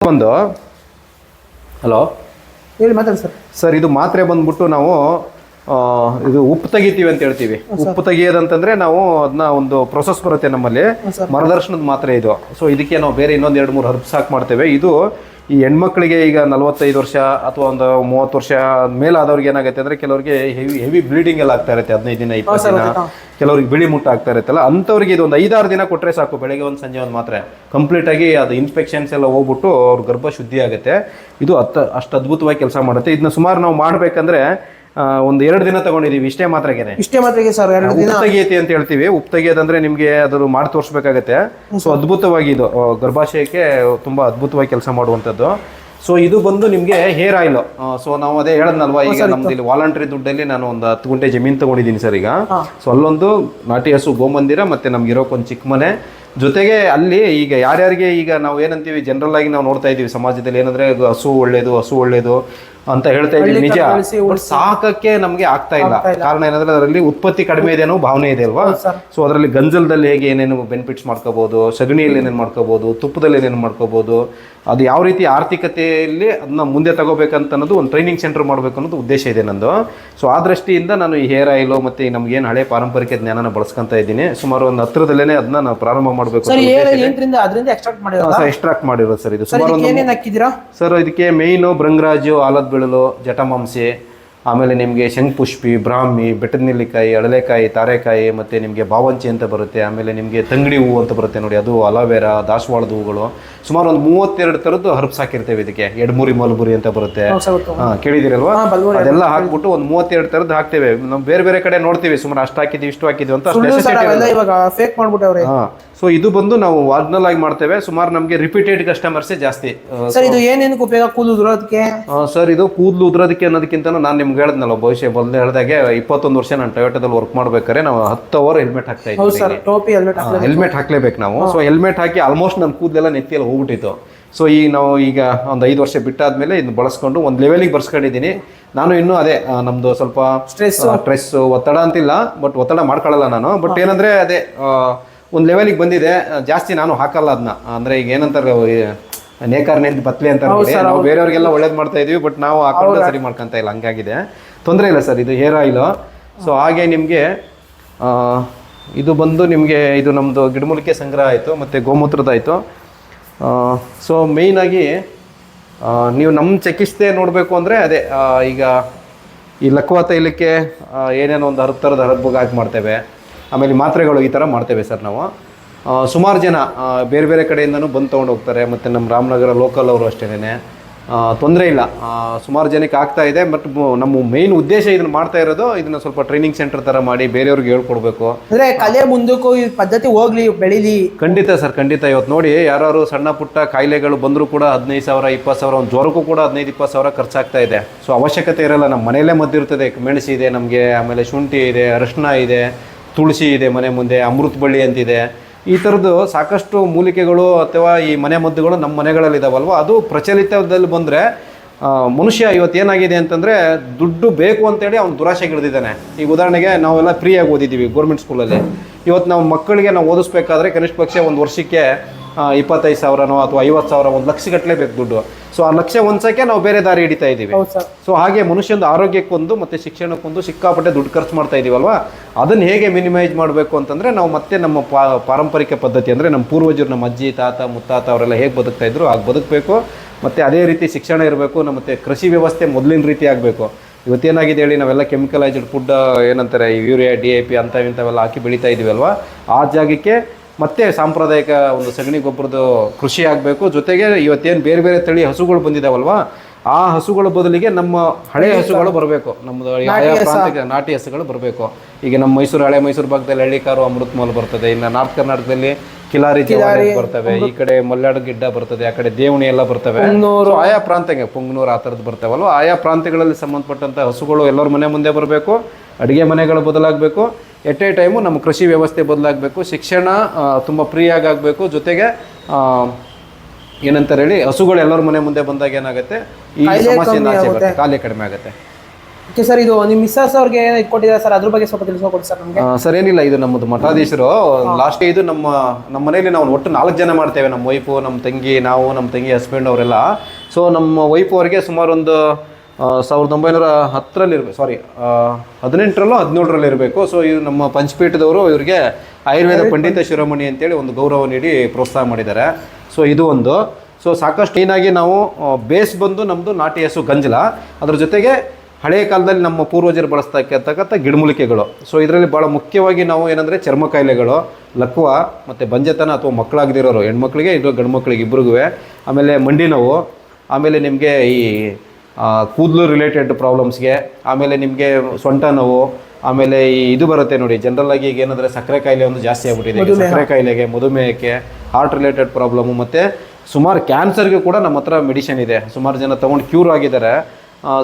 ಬಂದು. ಹಲೋ? ಹೇಳಿ ಮಾತಾಡಿ ಸರ್. ಸರ್ ಇದು ಮಾತ್ರೆ ಬಂದ್ಬಿಟ್ಟು ನಾವು ಆ, ಇದು ಉಪ್ಪು ತೆಗಿತೀವಿ ಅಂತ ಹೇಳ್ತೀವಿ. ಉಪ್ಪು ತೆಗಿಯೋದಂತಂದ್ರೆ ನಾವು ಅದನ್ನ ಒಂದು ಪ್ರೊಸೆಸ್ ಬರುತ್ತೆ ನಮ್ಮಲ್ಲಿ. ಮರದರ್ಶನದ ಮಾತ್ರೆ ಇದು. ಸೊ ಇದಕ್ಕೆ ನಾವು ಬೇರೆ ಇನ್ನೊಂದು ಎರಡು ಮೂರು ಹರ್ಬ್ಸ್ ಹಾಕಿ ಮಾಡ್ತೇವೆ. ಇದು ಈ ಹೆಣ್ಮಕ್ಳಿಗೆ ಈಗ ನಲವತ್ತೈದು ವರ್ಷ ಅಥವಾ ಒಂದು ಮೂವತ್ತು ವರ್ಷ ಮೇಲೆ ಆದವ್ರಿಗೆ ಏನಾಗುತ್ತೆ ಅಂದ್ರೆ ಕೆಲವರಿಗೆ ಹೆವಿ ಹೆವಿ ಬ್ಲೀಡಿಂಗ್ ಎಲ್ಲ ಆಗ್ತಾ ಇರುತ್ತೆ ಹದಿನೈದು ದಿನ ಇಪ್ಪತ್ತು ದಿನ. ಕೆಲವ್ರಿಗೆ ಬಿಳಿ ಮುಟ್ಟ ಆಗ್ತಾ ಇರುತ್ತಲ್ಲ ಅಂಥವ್ರಿಗೆ ಇದೊಂದು ಒಂದು ಐದಾರು ದಿನ ಕೊಟ್ಟರೆ ಸಾಕು ಬೆಳಗ್ಗೆ ಒಂದು ಸಂಜೆ ಒಂದು ಮಾತ್ರೆ. ಕಂಪ್ಲೀಟ್ ಆಗಿ ಅದು ಇನ್ಫೆಕ್ಷನ್ಸ್ ಎಲ್ಲ ಹೋಗ್ಬಿಟ್ಟು ಅವ್ರ ಗರ್ಭ ಶುದ್ಧಿ ಆಗುತ್ತೆ. ಇದು ಅತ್ತ ಅಷ್ಟು ಅದ್ಭುತವಾಗಿ ಕೆಲಸ ಮಾಡುತ್ತೆ. ಇದನ್ನ ಸುಮಾರು ನಾವು ಮಾಡಬೇಕಂದ್ರೆ ಒಂದು ಎರಡು ದಿನ ತಗೊಂಡಿದೀವಿ. ಇಷ್ಟೇ ಮಾತ್ರ ಇಷ್ಟೇ ಮಾತ್ರ ಸರ್ ಎರಡು ದಿನ. ಅಂತ ಹೇಳ್ತೀವಿ. ಉಪ್ಪು ಅಂದ್ರೆ ನಿಮಗೆ ಅದು ಮಾಡಿ ತೋರಿಸ್ಬೇಕಾಗತ್ತೆ. ಸೊ ಅದ್ಭುತವಾಗಿ ಇದು ಗರ್ಭಾಶಯಕ್ಕೆ ತುಂಬಾ ಅದ್ಭುತವಾಗಿ ಕೆಲಸ ಮಾಡುವಂಥದ್ದು. ಸೊ ಇದು ಬಂದು ನಿಮಗೆ ಹೇರ್ ಆಯಿಲ್. ಸೊ ನಾವು ಅದೇ ಹೇಳದ್ನಲ್ವಾ ಈಗ ನಮ್ದು ಇಲ್ಲಿ ವಾಲಂಟ್ರಿ ದುಡ್ಡಲ್ಲಿ ನಾನು ಒಂದು ಹತ್ತು ಗುಂಟೆ ಜಮೀನು ತಗೊಂಡಿದ್ದೀನಿ ಸರ್ ಈಗ. ಸೊ ಅಲ್ಲೊಂದು ನಾಟಿ ಹಸು ಗೋಮಂದಿರ ಮತ್ತೆ ನಮ್ಗೆ ಇರೋಕೊಂದು ಚಿಕ್ಕ ಮನೆ. ಜೊತೆಗೆ ಅಲ್ಲಿ ಈಗ ಯಾರ್ಯಾರಿಗೆ ಈಗ ನಾವು ಏನಂತೀವಿ ಜನರಲ್ ಆಗಿ ನಾವು ನೋಡ್ತಾ ಇದ್ದೀವಿ ಸಮಾಜದಲ್ಲಿ. ಏನಂದ್ರೆ ಹಸು ಒಳ್ಳೇದು ಹಸು ಒಳ್ಳೇದು. ಅಂತ ಹೇಳ್ತಾ ಇದ್ದೀವಿ ನಿಜ. ಬಟ್ ಸಾಕಕ್ಕೆ ನಮ್ಗೆ ಆಗ್ತಾ ಇಲ್ಲ. ಕಾರಣ ಏನಂದ್ರೆ ಅದರಲ್ಲಿ ಉತ್ಪತ್ತಿ ಕಡಿಮೆ ಇದೆ ಅನ್ನೋ ಭಾವನೆ ಇದೆ ಅಲ್ವಾ? ಸೊ ಅದರಲ್ಲಿ ಗಂಜಲದಲ್ಲಿ ಹೇಗೆ ಏನೇನು ಬೆನಿಫಿಟ್ಸ್ ಮಾಡ್ಕೋಬಹುದು ಸಗಣಿಯಲ್ಲಿ ಏನೇನು ಮಾಡ್ಕೋಬಹುದು ತುಪ್ಪದಲ್ಲಿ ಏನೇನು ಮಾಡ್ಕೋಬಹುದು ಅದು ಯಾವ ರೀತಿ ಆರ್ಥಿಕತೆಯಲ್ಲಿ ಅದನ್ನ ಮುಂದೆ ತಗೋಬೇಕಂತ ಅನ್ನೋದು ಒಂದು ಟ್ರೈನಿಂಗ್ ಸೆಂಟರ್ ಮಾಡಬೇಕು ಅನ್ನೋದು ಉದ್ದೇಶ ಇದೆ ನಂದು. ಸೊ ಆ ದೃಷ್ಟಿಯಿಂದ ನಾನು ಈ ಹೇರ್ ಆಯಿಲು ಮತ್ತೆ ನಮ್ಗೇನು ಹಳೆ ಪಾರಂಪರಿಕ ಜ್ಞಾನನ ಬಳಸ್ಕೊಂತ ಇದ್ದೀನಿ. ಸುಮಾರು ಒಂದು ಹತ್ರದಲ್ಲೇ ಅದನ್ನ ನಾವು ಪ್ರಾರಂಭ ಮಾಡಬೇಕು ಎಕ್ಸ್ಟ್ರಾಕ್ಟ್ ಮಾಡಿರೋದ? ಸರ್ ಇದು. ಸುಮಾರು ಸರ್ ಇದಕ್ಕೆ ಮೇಯ್ನು ಭೃಂಗರಾಜು ಆಲದ ಬೆಳಲು ಜಟಮಾಂಸಿ ಆಮೇಲೆ ನಿಮಗೆ ಶಂಖಪುಷ್ಪಿ ಬ್ರಾಹ್ಮಿ ಬೆಟ್ಟದ ನೆಲ್ಲಿಕಾಯಿ ಅಳಲೆಕಾಯಿ ತಾರೆಕಾಯಿ ಮತ್ತು ನಿಮಗೆ ಬಾವಂಚಿ ಅಂತ ಬರುತ್ತೆ. ಆಮೇಲೆ ನಿಮಗೆ ತಂಗಡಿ ಹೂವು ಅಂತ ಬರುತ್ತೆ ನೋಡಿ ಅದು ಅಲೋವೆರಾ ದಾಸವಾಳದ ಹೂಗಳು. ಸುಮಾರು ಒಂದು ಮೂವತ್ತೆರಡು ಥರದ್ದು ಹರ್ಬ್ಸ್ ಹಾಕಿರ್ತೇವೆ ಇದಕ್ಕೆ. ಎಡ್ಮುರಿ ಮಲ್ಬುರಿ ಅಂತ ಬರುತ್ತೆ. ಹಾ ಕೇಳಿದಿರಲ್ವಾ? ಅದೆಲ್ಲ ಹಾಕ್ಬಿಟ್ಟು ಒಂದು ಮೂವತ್ತೆರಡು ಥರದ್ದು ಹಾಕ್ತೇವೆ. ನಾವು ಬೇರೆ ಬೇರೆ ಕಡೆ ನೋಡ್ತೀವಿ ಸುಮಾರು ಅಷ್ಟು ಹಾಕಿದ್ವಿ ಇಷ್ಟು ಹಾಕಿದ್ವಿ ಅಂತ ಹಾ. ಸೊ ಇದು ಬಂದು ನಾವು ವಾಗ್ನಲ್ ಆಗಿ ಮಾಡ್ತೇವೆ. ಸುಮಾರು ನಮಗೆ ರಿಪೀಟೆಡ್ ಕಸ್ಟಮರ್ಸೇ ಜಾಸ್ತಿ. ಸರ್ ಇದು ಏನೇನಕ್ಕೆ ಉಪಯೋಗ? ಕೂದಲು ಉದುರೋದಕ್ಕೆ? ಸರ್ ಇದು ಕೂದಲು ಉದ್ರೋದಕ್ಕೆ ಅನ್ನೋದಕ್ಕಿಂತ ನಾನು ನಿಮ್ಗೆ ಹೇಳಿದ್ನಲ್ಲ ಭವಿಷ್ಯ ಬಂದು ಹೇಳ್ದಾಗೆ ಇಪ್ಪತ್ತೊಂದು ವರ್ಷ ನಾನು ಟೊಯೋಟದಲ್ಲಿ ವರ್ಕ್ ಮಾಡ್ಬೇಕಾದ್ರೆ ನಾವು ಹತ್ತು ಅವರ್ ಹೆಲ್ಮೆಟ್ ಹಾಕ್ತಾ ಇದ್ದೀವಿ ಹೆಲ್ಮೆಟ್ ಹಾಕ್ಲೇಬೇಕು. ನಾವು. ಸೊ ಹೆಲ್ಮೆಟ್ ಹಾಕಿ ಆಲ್ಮೋಸ್ಟ್ ನನ್ನ ಕೂದಲೆಲ್ಲ ನೆತ್ತಿಯಲ್ಲಿ ಹೋಗ್ಬಿಟ್ಟಿತ್ತು. ಸೊ ಈಗ ನಾವು ಈಗ ಒಂದು ಐದು ವರ್ಷ ಬಿಟ್ಟಾದ್ಮೇಲೆ ಇದನ್ನ ಬಳಸ್ಕೊಂಡು ಒಂದು ಲೆವೆಲಿಗೆ ಬರ್ಸ್ಕೊಂಡಿದ್ದೀನಿ. ನಾನು ಇನ್ನೂ ಅದೇ ನಮ್ಮದು ನಮ್ದು ಸ್ವಲ್ಪ ಸ್ಟ್ರೆಸ್ ಸ್ಟ್ರೆಸ್ಸು ಒತ್ತಡ ಅಂತಿಲ್ಲ ಬಟ್ ಒತ್ತಡ ಮಾಡ್ಕೊಳ್ಳಲ್ಲ ನಾನು. ಬಟ್ ಏನಂದ್ರೆ ಅದೇ ಒಂದು ಲೆವೆಲಿಗೆ ಬಂದಿದೆ. ಜಾಸ್ತಿ ನಾನು ಹಾಕಲ್ಲ ಅದನ್ನ ಅಂದ್ರೆ ಈಗ ಏನಂತಾರೆ ನೇಕಾರ ನೆಂದು ಬತ್ಲೆ ಅಂತ ನಾವು ಬೇರೆಯವ್ರಿಗೆಲ್ಲ ಒಳ್ಳೇದು ಮಾಡ್ತಾ ಇದೀವಿ ಬಟ್ ನಾವು ಹಾಕೊಂಡು ಸರಿ ಮಾಡ್ಕೊಂತ ಇಲ್ಲ. ಹಂಗಾಗಿದೆ. ತೊಂದರೆ ಇಲ್ಲ ಸರ್ ಇದು ಹೇರ್ ಆಯಿಲು. ಸೊ ಹಾಗೆ ನಿಮಗೆ ಇದು ಬಂದು ನಿಮಗೆ ಇದು ನಮ್ಮದು ಗಿಡಮೂಲಿಕೆ ಸಂಗ್ರಹ ಆಯಿತು ಮತ್ತು ಗೋಮೂತ್ರದಾಯಿತು ಸೊ ಮೇಯ್ನಾಗಿ ನೀವು ನಮ್ಮ ಚಿಕಿತ್ಸೆ ನೋಡಬೇಕು ಅಂದರೆ ಅದೇ ಈಗ ಈ ಲಕ್ವಾ ತೈಲಕ್ಕೆ ಏನೇನೋ ಒಂದು ಹರ್ ಥರದ ಹರಬ್ಬಗೆ ಹಾಕಿ ಮಾಡ್ತೇವೆ. ಆಮೇಲೆ ಮಾತ್ರೆಗಳು ಈ ಥರ ಮಾಡ್ತೇವೆ ಸರ್ ನಾವು. ಸುಮಾರು ಜನ ಬೇರೆ ಬೇರೆ ಕಡೆಯಿಂದನೂ ಬಂದು ತೊಗೊಂಡು ಹೋಗ್ತಾರೆ. ಮತ್ತು ನಮ್ಮ ರಾಮನಗರ ಲೋಕಲ್ ಅವರು ಅಷ್ಟೇನೆ ತೊಂದರೆ ಇಲ್ಲ. ಸುಮಾರು ಜನಕ್ಕೆ ಆಗ್ತಾ ಇದೆ. ಬಟ್ ನಮ್ಮ ಮೇನ್ ಉದ್ದೇಶ ಇದನ್ನು ಮಾಡ್ತಾ ಇರೋದು ಇದನ್ನ ಸ್ವಲ್ಪ ಟ್ರೈನಿಂಗ್ ಸೆಂಟರ್ ತರ ಮಾಡಿ ಬೇರೆಯವ್ರಿಗೆ ಹೇಳ್ಕೊಡ್ಬೇಕು. ಅಂದ್ರೆ ಕಲೆ ಮುಂದಕ್ಕೂ ಈ ಪದ್ಧತಿ ಹೋಗ್ಲಿ ಬೆಳೀಲಿ. ಖಂಡಿತ ಸರ್ ಖಂಡಿತ. ಇವತ್ತು ನೋಡಿ ಯಾರು ಸಣ್ಣ ಪುಟ್ಟ ಕಾಯಿಲೆಗಳು ಬಂದರೂ ಕೂಡ ಹದಿನೈದು ಸಾವಿರ ಇಪ್ಪತ್ತು ಸಾವಿರ ಒಂದು ಜ್ವರಕ್ಕೂ ಕೂಡ ಹದಿನೈದು ಇಪ್ಪತ್ತು ಸಾವಿರ ಖರ್ಚಾಗ್ತಾ ಇದೆ. ಸೊ ಅವಶ್ಯಕತೆ ಇರಲ್ಲ. ನಮ್ಮ ಮನೆಯಲ್ಲೇ ಮದ್ದಿರ್ತದೆ. ಮೆಣಸಿದೆ ಇದೆ ನಮಗೆ ಆಮೇಲೆ ಶುಂಠಿ ಇದೆ ಅರಿಶಿನ ಇದೆ. ತುಳಸಿ ಇದೆ ಮನೆ ಮುಂದೆ, ಅಮೃತ ಬಳ್ಳಿ ಅಂತಿದೆ. ಈ ಥರದ್ದು ಸಾಕಷ್ಟು ಮೂಲಿಕೆಗಳು ಅಥವಾ ಈ ಮನೆ ಮದ್ದುಗಳು ನಮ್ಮ ಮನೆಗಳಲ್ಲಿ ಇದಾವಲ್ವ ಅದು ಪ್ರಚಲಿತದಲ್ಲಿ ಬಂದರೆ ಮನುಷ್ಯ ಇವತ್ತು ಏನಾಗಿದೆ ಅಂತಂದರೆ ದುಡ್ಡು ಬೇಕು ಅಂತೇಳಿ ಅವ್ನು ದುರಾಶೆಗೆ ಹಿಡಿದಿದ್ದಾನೆ ಈಗ ಉದಾಹರಣೆಗೆ ನಾವೆಲ್ಲ ಫ್ರೀಯಾಗಿ ಓದಿದ್ದೀವಿ ಗೌರ್ಮೆಂಟ್ ಸ್ಕೂಲಲ್ಲಿ ಇವತ್ತು ನಾವು ಮಕ್ಕಳಿಗೆ ನಾವು ಓದಿಸ್ಬೇಕಾದ್ರೆ ಕನಿಷ್ಠ ಪಕ್ಷ ಒಂದು ವರ್ಷಕ್ಕೆ ಇಪ್ಪತ್ತೈದು ಸಾವಿರನೋ ಅಥವಾ ಐವತ್ತು ಸಾವಿರ ಒಂದು ಲಕ್ಷ ಗಟ್ಟಲೆ ದುಡ್ಡು. ಸೊ ಆ ಲಕ್ಷ ಒಂದ್ಸಕ್ಕೆ ನಾವು ಬೇರೆ ದಾರಿ ಹಿಡಿತಾ ಇದ್ದೀವಿ. ಸೊ ಹಾಗೆ ಮನುಷ್ಯನ ಆರೋಗ್ಯಕ್ಕೊಂದು ಮತ್ತು ಶಿಕ್ಷಣಕ್ಕೊಂದು ಸಿಕ್ಕಾಪಟ್ಟೆ ದುಡ್ಡು ಖರ್ಚು ಮಾಡ್ತಾ ಇದೀವಲ್ವಾ? ಅದನ್ನು ಹೇಗೆ ಮಿನಿಮೈಸ್ ಮಾಡಬೇಕು ಅಂತಂದರೆ ನಾವು ಮತ್ತೆ ನಮ್ಮ ಪಾರಂಪರಿಕ ಪದ್ಧತಿ ಅಂದರೆ ನಮ್ಮ ಪೂರ್ವಜರು ನಮ್ಮ ಅಜ್ಜಿ ತಾತ ಮುತ್ತಾತ ಅವರೆಲ್ಲ ಹೇಗೆ ಬದುಕ್ತಾ ಇದ್ರು ಹಾಗೆ ಬದುಕಬೇಕು. ಮತ್ತು ಅದೇ ರೀತಿ ಶಿಕ್ಷಣ ಇರಬೇಕು ನಮ್ಮ ಮತ್ತೆ ಕೃಷಿ ವ್ಯವಸ್ಥೆ ಮೊದಲಿನ ರೀತಿ ಆಗಬೇಕು. ಇವತ್ತೇನಾಗಿದೆ ಹೇಳಿ ನಾವೆಲ್ಲ ಕೆಮಿಕಲೈಸ್ಡ್ ಫುಡ್ ಏನಂತಾರೆ ಯೂರಿಯಾ ಡಿ ಎ ಪಿ ಅಂತ ಇಂಥವೆಲ್ಲ ಹಾಕಿ ಬೆಳೀತಾ ಇದೀವಲ್ವಾ? ಆ ಜಾಗಕ್ಕೆ ಮತ್ತೆ ಸಾಂಪ್ರದಾಯಿಕ ಒಂದು ಸಗಣಿ ಗೊಬ್ಬರದ ಕೃಷಿ ಆಗಬೇಕು. ಜೊತೆಗೆ ಇವತ್ತೇನು ಬೇರೆ ಬೇರೆ ತಳಿ ಹಸುಗಳು ಬಂದಿದ್ದಾವಲ್ವಾ ಆ ಹಸುಗಳ ಬದಲಿಗೆ ನಮ್ಮ ಹಳೆ ಹಸುಗಳು ಬರಬೇಕು. ನಮ್ಮದು ಆಯಾ ಪ್ರಾಂತ್ಯಕ್ಕೆ ನಾಟಿ ಹಸುಗಳು ಬರಬೇಕು. ಈಗ ನಮ್ಮ ಮೈಸೂರು ಹಳೆ ಮೈಸೂರು ಭಾಗದಲ್ಲಿ ಹಳ್ಳಿಕಾರು ಅಮೃತ್ ಮಾಲ್ ಬರ್ತದೆ. ಇನ್ನು ನಾರ್ತ್ ಕರ್ನಾಟಕದಲ್ಲಿ ಕಿಲಾರಿ ಜವಾರಿ ಬರ್ತವೆ ಈ ಕಡೆ ಮಲ್ನಾಡು ಗಿಡ್ಡ ಬರ್ತದೆ ಆ ಕಡೆ ದೇವಣಿ ಎಲ್ಲ ಬರ್ತವೆ. ಪುಂಗ್ನೂರು ಆಯಾ ಪ್ರಾಂತ್ಯಕ್ಕೆ ಪುಂಗನೂರು ಆ ಥರದ್ದು ಬರ್ತಾವಲ್ವ? ಆಯಾ ಪ್ರಾಂತ್ಯಗಳಲ್ಲಿ ಸಂಬಂಧಪಟ್ಟಂಥ ಹಸುಗಳು ಎಲ್ಲರ ಮನೆ ಮುಂದೆ ಬರಬೇಕು ಅಡುಗೆ ಮನೆಗಳು ಬದಲಾಗಬೇಕು ಎಟ್ ಎ ಟೈಮು ನಮ್ಮ ಕೃಷಿ ವ್ಯವಸ್ಥೆ ಬದಲಾಗಬೇಕು ಶಿಕ್ಷಣ ತುಂಬ ಫ್ರೀಯಾಗಿ ಆಗಬೇಕು. ಜೊತೆಗೆ ಏನಂತ ಏನಂತಾರೆ ಹೇಳಿ ಹಸುಗಳು ಎಲ್ಲರ ಮನೆ ಮುಂದೆ ಬಂದಾಗ ಏನಾಗುತ್ತೆ? ಈ ಸಮಸ್ಯೆ ಕಾಲೇ ಕಡಿಮೆ ಆಗುತ್ತೆ. ಓಕೆ ಸರ್ ಇದು ನಿಮ್ಮ ಮಿಸ್ಸಸ್ ಅವ್ರಿಗೆ ಏನೋ ಇಟ್ಕೊಟ್ಟಿದ್ದಾರೆ ಸರ್ ಅದ್ರ ಬಗ್ಗೆ ಸ್ವಲ್ಪ ತಿಳಿಸ್ಕೊಡಿ ಸರ್ ನಮಗೆ. ಸರ್ ಏನಿಲ್ಲ ಇದು ನಮ್ಮದು ಮಠಾಧೀಶರು. ಲಾಸ್ಟ್ ಇದು ನಮ್ಮ ನಮ್ಮ ಮನೆಯಲ್ಲಿ ನಾವು ಒಟ್ಟು ನಾಲ್ಕು ಜನ ಮಾಡ್ತೇವೆ. ನಮ್ಮ ವೈಫು ನಮ್ಮ ತಂಗಿ ನಾವು ನಮ್ಮ ತಂಗಿ ಹಸ್ಬೆಂಡ್ ಅವರೆಲ್ಲ. ಸೊ ನಮ್ಮ ವೈಫ್ ಅವರಿಗೆ ಸುಮಾರು ಒಂದು ಸಾವಿರದ ಒಂಬೈನೂರ ಹತ್ತರಲ್ಲಿ ಇರಬೇಕು ಸಾರಿ ಹದಿನೆಂಟರಲ್ಲೋ ಹದಿನೇಳರಲ್ಲಿ ಇರಬೇಕು. ಸೊ ಇದು ನಮ್ಮ ಪಂಚಪೀಠದವರು ಇವರಿಗೆ ಆಯುರ್ವೇದ ಪಂಡಿತ ಶಿರೋಮಣಿ ಅಂತೇಳಿ ಒಂದು ಗೌರವ ನೀಡಿ ಪ್ರೋತ್ಸಾಹ ಮಾಡಿದ್ದಾರೆ. ಸೊ ಇದು ಒಂದು. ಸೊ ಸಾಕಷ್ಟು ಏನಾಗಿ ನಾವು ಬೇಸ್ ಬಂದು ನಮ್ಮದು ನಾಟಿ ಹಸು ಗಂಜಲ. ಅದ್ರ ಜೊತೆಗೆ ಹಳೆಯ ಕಾಲದಲ್ಲಿ ನಮ್ಮ ಪೂರ್ವಜರು ಬಳಸ್ತಕ್ಕಂಥ ಗಿಡಮೂಲಿಕೆಗಳು. ಸೊ ಇದರಲ್ಲಿ ಭಾಳ ಮುಖ್ಯವಾಗಿ ನಾವು ಏನಂದರೆ ಚರ್ಮ ಕಾಯಿಲೆಗಳು ಲಕ್ವ ಮತ್ತು ಬಂಜತನ ಅಥವಾ ಮಕ್ಕಳಾಗದಿರೋರು ಹೆಣ್ಮಕ್ಳಿಗೆ ಇದು ಗಂಡು ಮಕ್ಕಳಿಗೆ ಇಬ್ರಿಗೂ ಆಮೇಲೆ ಮಂಡಿ ನೋವು ಆಮೇಲೆ ನಿಮಗೆ ಈ ಕೂದಲು ರಿಲೇಟೆಡ್ ಪ್ರಾಬ್ಲಮ್ಸ್ಗೆ ಆಮೇಲೆ ನಿಮಗೆ ಸೊಂಟ ನೋವು ಆಮೇಲೆ ಈ ಇದು ಬರುತ್ತೆ ನೋಡಿ ಜನರಲ್ ಆಗಿ ಈಗ ಏನಂದರೆ ಸಕ್ಕರೆ ಕಾಯಿಲೆ ಒಂದು ಜಾಸ್ತಿ ಆಗ್ಬಿಟ್ಟಿದೆ. ಸಕ್ಕರೆ ಕಾಯಿಲೆಗೆ ಮಧುಮೇಹಕ್ಕೆ ಹಾರ್ಟ್ ರಿಲೇಟೆಡ್ ಪ್ರಾಬ್ಲಮ್ಮು ಮತ್ತು ಸುಮಾರು ಕ್ಯಾನ್ಸರ್ಗೆ ಕೂಡ ನಮ್ಮ ಹತ್ರ ಮೆಡಿಷನ್ ಇದೆ. ಸುಮಾರು ಜನ ತೊಗೊಂಡು ಕ್ಯೂರ್ ಆಗಿದ್ದಾರೆ.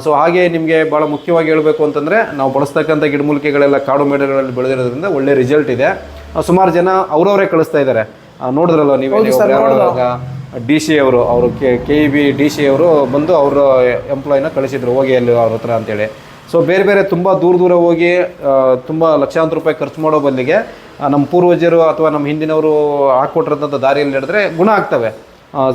ಸೊ ಹಾಗೆ ನಿಮಗೆ ಭಾಳ ಮುಖ್ಯವಾಗಿ ಹೇಳಬೇಕು ಅಂತಂದರೆ ನಾವು ಬಳಸ್ತಕ್ಕಂಥ ಗಿಡಮೂಲಿಕೆಗಳೆಲ್ಲ ಕಾಡು ಮೇಡಗಳಲ್ಲಿ ಬೆಳೆದಿರೋದ್ರಿಂದ ಒಳ್ಳೆ ರಿಸಲ್ಟ್ ಇದೆ. ಸುಮಾರು ಜನ ಅವರವರೇ ಕಳಿಸ್ತಾ ಇದ್ದಾರೆ ನೋಡಿದ್ರಲ್ಲ ನೀವು ಡಿ ಸಿ ಅವರು ಅವರು K K E B D C ಅವರು ಬಂದು ಅವರು ಎಂಪ್ಲಾಯಿನ ಕಳಿಸಿದ್ರು ಹೋಗಿ ಅಲ್ಲಿ ಅವ್ರ ಹತ್ರ ಅಂತೇಳಿ. ಸೊ ಬೇರೆ ಬೇರೆ ತುಂಬ ದೂರ ದೂರ ಹೋಗಿ ತುಂಬ ಲಕ್ಷಾಂತರ ರೂಪಾಯಿ ಖರ್ಚು ಮಾಡೋ ಬದಲಿಗೆ ನಮ್ಮ ಪೂರ್ವಜರು ಅಥವಾ ನಮ್ಮ ಹಿಂದಿನವರು ಹಾಕ್ಕೊಟ್ಟಿರೋಂಥ ದಾರಿಯಲ್ಲಿ ನಡೆದ್ರೆ ಗುಣ ಆಗ್ತವೆ.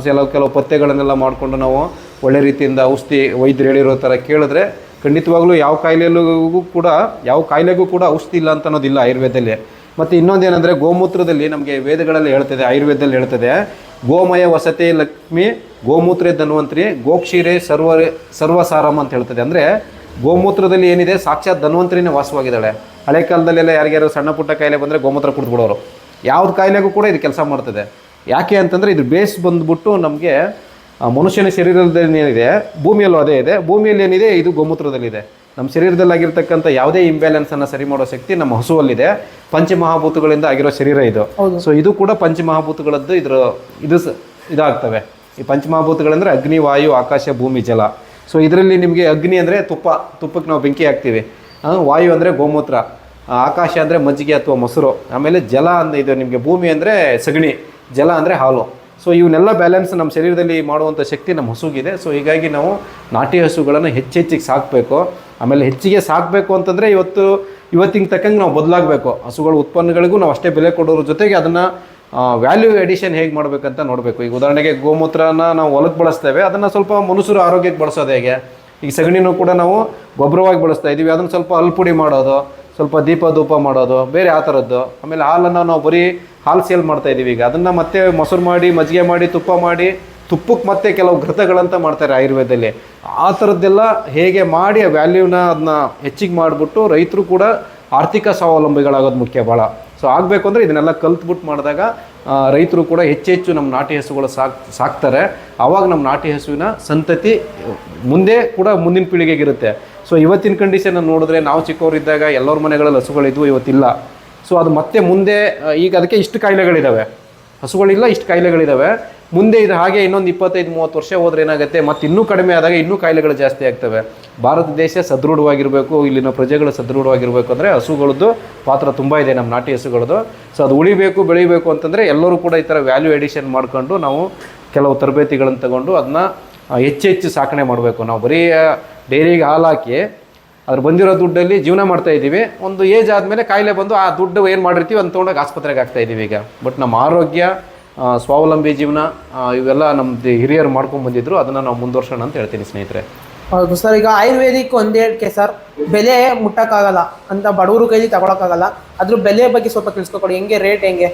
ಕೆಲವು ಕೆಲವು ಪಥ್ಯಗಳನ್ನೆಲ್ಲ ಮಾಡಿಕೊಂಡು ನಾವು ಒಳ್ಳೆ ರೀತಿಯಿಂದ ಔಷಧಿ ವೈದ್ಯರು ಹೇಳಿರೋ ಥರ ಕೇಳಿದ್ರೆ ಖಂಡಿತವಾಗ್ಲೂ ಯಾವ ಕಾಯಿಲೆಗೂ ಕೂಡ, ಯಾವ ಕಾಯಿಲೆಗೂ ಕೂಡ ಔಷಧಿ ಇಲ್ಲ ಅಂತ ಅನ್ನೋದಿಲ್ಲ ಆಯುರ್ವೇದದಲ್ಲಿ. ಮತ್ತು ಇನ್ನೊಂದೇನೆಂದರೆ ಗೋಮೂತ್ರದಲ್ಲಿ ನಮಗೆ ವೇದಗಳಲ್ಲಿ ಹೇಳ್ತದೆ, ಆಯುರ್ವೇದದಲ್ಲಿ ಹೇಳ್ತದೆ, ಗೋಮಯ ವಸತಿ ಲಕ್ಷ್ಮಿ, ಗೋಮೂತ್ರ ಧನ್ವಂತ್ರಿ, ಗೋಕ್ಷೀರೆ ಸರ್ವ, ಸರ್ವಸಾರಂ ಅಂತ ಹೇಳ್ತದೆ. ಅಂದರೆ ಗೋಮೂತ್ರದಲ್ಲಿ ಏನಿದೆ, ಸಾಕ್ಷಾತ್ ಧನ್ವಂತರಿನೇ ವಾಸವಾಗಿದ್ದಾಳೆ. ಹಳೆ ಕಾಲದಲ್ಲೆಲ್ಲ ಯಾರಿಗಾರು ಸಣ್ಣ ಪುಟ್ಟ ಕಾಯಿಲೆ ಬಂದರೆ ಗೋಮೂತ್ರ ಕುಡಿದ್ಬಿಡೋರು ಯಾವ್ದು ಕಾಯಿಲೆಗೂ ಕೂಡ ಇದು ಕೆಲಸ ಮಾಡ್ತದೆ. ಯಾಕೆ ಅಂತಂದರೆ ಇದು ಬೇಸ್ ಬಂದ್ಬಿಟ್ಟು ನಮಗೆ ಮನುಷ್ಯನ ಶರೀರದಲ್ಲಿ ಏನಿದೆ ಭೂಮಿಯಲ್ಲೂ ಅದೇ ಇದೆ. ಭೂಮಿಯಲ್ಲಿ ಏನಿದೆ ಇದು ಗೋಮೂತ್ರದಲ್ಲಿದೆ. ನಮ್ಮ ಶರೀರದಲ್ಲಾಗಿರ್ತಕ್ಕಂಥ ಯಾವುದೇ ಇಂಬ್ಯಾಲೆನ್ಸನ್ನು ಸರಿ ಮಾಡೋ ಶಕ್ತಿ ನಮ್ಮ ಹಸುವಲ್ಲಿದೆ. ಪಂಚಮಹಾಭೂತಗಳಿಂದ ಆಗಿರೋ ಶರೀರ ಇದು. ಸೊ ಇದು ಕೂಡ ಪಂಚಮಹಾಭೂತಗಳದ್ದು ಇದ್ರ ಇದು ಇದಾಗ್ತವೆ. ಈ ಪಂಚಮಹಾಭೂತಗಳಂದ್ರೆ ಅಗ್ನಿ ವಾಯು ಆಕಾಶ ಭೂಮಿ ಜಲ. ಸೊ ಇದರಲ್ಲಿ ನಿಮಗೆ ಅಗ್ನಿ ಅಂದರೆ ತುಪ್ಪ ತುಪ್ಪಕ್ಕೆ ನಾವು ಬೆಂಕಿ ಹಾಕ್ತೀವಿ. ವಾಯು ಅಂದರೆ ಗೋಮೂತ್ರ. ಆಕಾಶ ಅಂದರೆ ಮಜ್ಜಿಗೆ ಅಥವಾ ಮೊಸರು, ಆಮೇಲೆ ಜಲ ಅಂದರೆ ಇದು ನಿಮಗೆ ಭೂಮಿ ಅಂದರೆ ಸಗಣಿ, ಜಲ ಅಂದರೆ ಹಾಲು. ಸೊ ಇವನ್ನೆಲ್ಲ ಬ್ಯಾಲೆನ್ಸ್ ನಮ್ಮ ಶರೀರದಲ್ಲಿ ಮಾಡುವಂಥ ಶಕ್ತಿ ನಮ್ಮ ಹಸುಗಿದೆ. ಸೊ ಹೀಗಾಗಿ ನಾವು ನಾಟಿ ಹಸುಗಳನ್ನು ಹೆಚ್ಚೆಚ್ಚಿಗೆ ಸಾಕಬೇಕು. ಆಮೇಲೆ ಹೆಚ್ಚಿಗೆ ಸಾಕಬೇಕು ಅಂತಂದರೆ ಇವತ್ತು, ಇವತ್ತಿನ ತಕ್ಕಂಗೆ ನಾವು ಬದಲಾಗಬೇಕು. ಹಸುಗಳ ಉತ್ಪನ್ನಗಳಿಗೂ ನಾವು ಅಷ್ಟೇ ಬೆಲೆ ಕೊಡೋರ ಜೊತೆಗೆ ಅದನ್ನು ವ್ಯಾಲ್ಯೂ ಎಡಿಷನ್ ಹೇಗೆ ಮಾಡಬೇಕಂತ ನೋಡಬೇಕು. ಈಗ ಉದಾಹರಣೆಗೆ ಗೋಮೂತ್ರನ ನಾವು ಹೊಲಕ್ಕೆ ಬಳಸ್ತೇವೆ, ಅದನ್ನು ಸ್ವಲ್ಪ ಮನುಷ್ಯರು ಆರೋಗ್ಯಕ್ಕೆ ಬಳಸೋದು ಹೇಗೆ? ಈಗ ಸಗಣಿನೂ ಕೂಡ ನಾವು ಗೊಬ್ಬರವಾಗಿ ಬಳಸ್ತಾ ಇದ್ದೀವಿ ಅದನ್ನು ಸ್ವಲ್ಪ ಅಲ್ಪುಡಿ ಮಾಡೋದು. ಸ್ವಲ್ಪ ದೀಪ ಧೂಪ ಮಾಡೋದು, ಬೇರೆ ಆ ಥರದ್ದು ಆಮೇಲೆ ಹಾಲನ್ನು ನಾವು ಬರೀ ಹಾಲು ಸೇಲ್ ಮಾಡ್ತಾ ಇದ್ದೀವಿ ಈಗ. ಅದನ್ನು ಮತ್ತೆ ಮೊಸರು ಮಾಡಿ, ಮಜ್ಜಿಗೆ ಮಾಡಿ, ತುಪ್ಪ ಮಾಡಿ ತುಪ್ಪಕ್ಕೆ ಮತ್ತೆ ಕೆಲವು ಘೃತಗಳಂತ ಮಾಡ್ತಾರೆ ಆಯುರ್ವೇದದಲ್ಲಿ. ಆ ಥರದ್ದೆಲ್ಲ ಹೇಗೆ ಮಾಡಿ ಆ ವ್ಯಾಲ್ಯೂನ ಅದನ್ನ ಹೆಚ್ಚಿಗೆ ಮಾಡಿಬಿಟ್ಟು ರೈತರು ಕೂಡ ಆರ್ಥಿಕ ಸ್ವಾವಲಂಬಿಗಳಾಗೋದು ಮುಖ್ಯ ಭಾಳ ಸೊ ಆಗಬೇಕು ಅಂದರೆ ಇದನ್ನೆಲ್ಲ ಕಲ್ತ್ಬಿಟ್ಟು ಮಾಡಿದಾಗ ರೈತರು ಕೂಡ ಹೆಚ್ಚೆಚ್ಚು ನಮ್ಮ ನಾಟಿ ಹಸುಗಳು ಸಾಕ್, ಸಾಕ್ತಾರೆ. ಆವಾಗ ನಮ್ಮ ನಾಟಿ ಹಸುವಿನ ಸಂತತಿ ಮುಂದೆ ಕೂಡ ಮುಂದಿನ ಪೀಳಿಗೆಗಿರುತ್ತೆ ಸೊ ಇವತ್ತಿನ ಕಂಡೀಷನ್ ನೋಡಿದ್ರೆ ನಾವು ಚಿಕ್ಕವರಿದ್ದಾಗ ಎಲ್ಲರ ಮನೆಗಳಲ್ಲಿ ಹಸುಗಳಿದ್ವು, ಇವತ್ತಿಲ್ಲ. ಸೊ ಅದು ಮತ್ತೆ ಮುಂದೆ ಈಗ ಅದಕ್ಕೆ ಇಷ್ಟು ಕಾಯಿಲೆಗಳಿದ್ದಾವೆ ಹಸುಗಳಿಲ್ಲ, ಇಷ್ಟು ಕಾಯಿಲೆಗಳಿದ್ದಾವೆ ಮುಂದೆ ಇದು ಹಾಗೆ ಇನ್ನೊಂದು ಇಪ್ಪತ್ತೈದು, ಮೂವತ್ತು ವರ್ಷ ಹೋದ್ರೆ ಏನಾಗುತ್ತೆ? ಮತ್ತೆ ಇನ್ನೂ ಕಡಿಮೆ ಆದಾಗ ಇನ್ನೂ ಕಾಯಿಲೆಗಳು ಜಾಸ್ತಿ ಆಗ್ತವೆ. ಭಾರತ ದೇಶ ಸದೃಢವಾಗಿರಬೇಕು, ಇಲ್ಲಿನ ಪ್ರಜೆಗಳು ಸದೃಢವಾಗಿರಬೇಕು ಅಂದರೆ ಹಸುಗಳದ್ದು ಪಾತ್ರ ತುಂಬ ಇದೆ ನಮ್ಮ ನಾಟಿ ಹಸುಗಳದ್ದು. ಸೊ ಅದು ಉಳಿಬೇಕು ಬೆಳಿಬೇಕು ಅಂತಂದರೆ ಎಲ್ಲರೂ ಕೂಡ ಈ ಥರ ವ್ಯಾಲ್ಯೂ ಎಡಿಷನ್ ಮಾಡ್ಕೊಂಡು ನಾವು ಕೆಲವು ತರಬೇತಿಗಳನ್ನು ತಗೊಂಡು ಅದನ್ನ ಹೆಚ್ಚು ಹೆಚ್ಚು ಸಾಕಣೆ ಮಾಡಬೇಕು. ನಾವು ಬರೀ ಡೈರಿಗೆ ಹಾಲು ಹಾಕಿ ಅದ್ರ ಬಂದಿರೋ ದುಡ್ಡಲ್ಲಿ ಜೀವನ ಮಾಡ್ತಾ ಇದ್ದೀವಿ. ಒಂದು ಏಜ್ ಆದಮೇಲೆ ಕಾಯಿಲೆ ಬಂದು ಆ ದುಡ್ಡು ಏನು ಮಾಡಿರ್ತೀವಿ ಅಂತ ತೊಗೊಂಡೋಗಿ ಆಸ್ಪತ್ರೆಗೆ ಆಗ್ತಾ ಇದ್ದೀವಿ ಈಗ. ಬಟ್ ನಮ್ಮ ಆರೋಗ್ಯ ಸ್ವಾವಲಂಬಿ ಜೀವನ ಇವೆಲ್ಲ ನಮ್ಮದು ಹಿರಿಯರು ಮಾಡ್ಕೊಂಡು ಬಂದಿದ್ರು. ಅದನ್ನು ನಾವು ಮುಂದುವರ್ಸೋಣ ಅಂತ ಹೇಳ್ತೀನಿ ಸ್ನೇಹಿತರೆ. ಹೌದು ಸರ್, ಈಗ ಆಯುರ್ವೇದಿಕ್ ಒಂದೇಳಕ್ಕೆ ಸರ್, ಬೆಲೆ ಮುಟ್ಟಕ್ಕಾಗಲ್ಲ ಅಂತ ಬಡವರು ಕೈಲಿ ತಗೊಳಕ್ಕಾಗಲ್ಲ. ಅದ್ರ ಬೆಲೆ ಬಗ್ಗೆ ಸ್ವಲ್ಪ ತಿಳಿಸ್ಕೊಡಿ ಹೆಂಗೆ, ರೇಟ್ ಹೆಂಗೆ?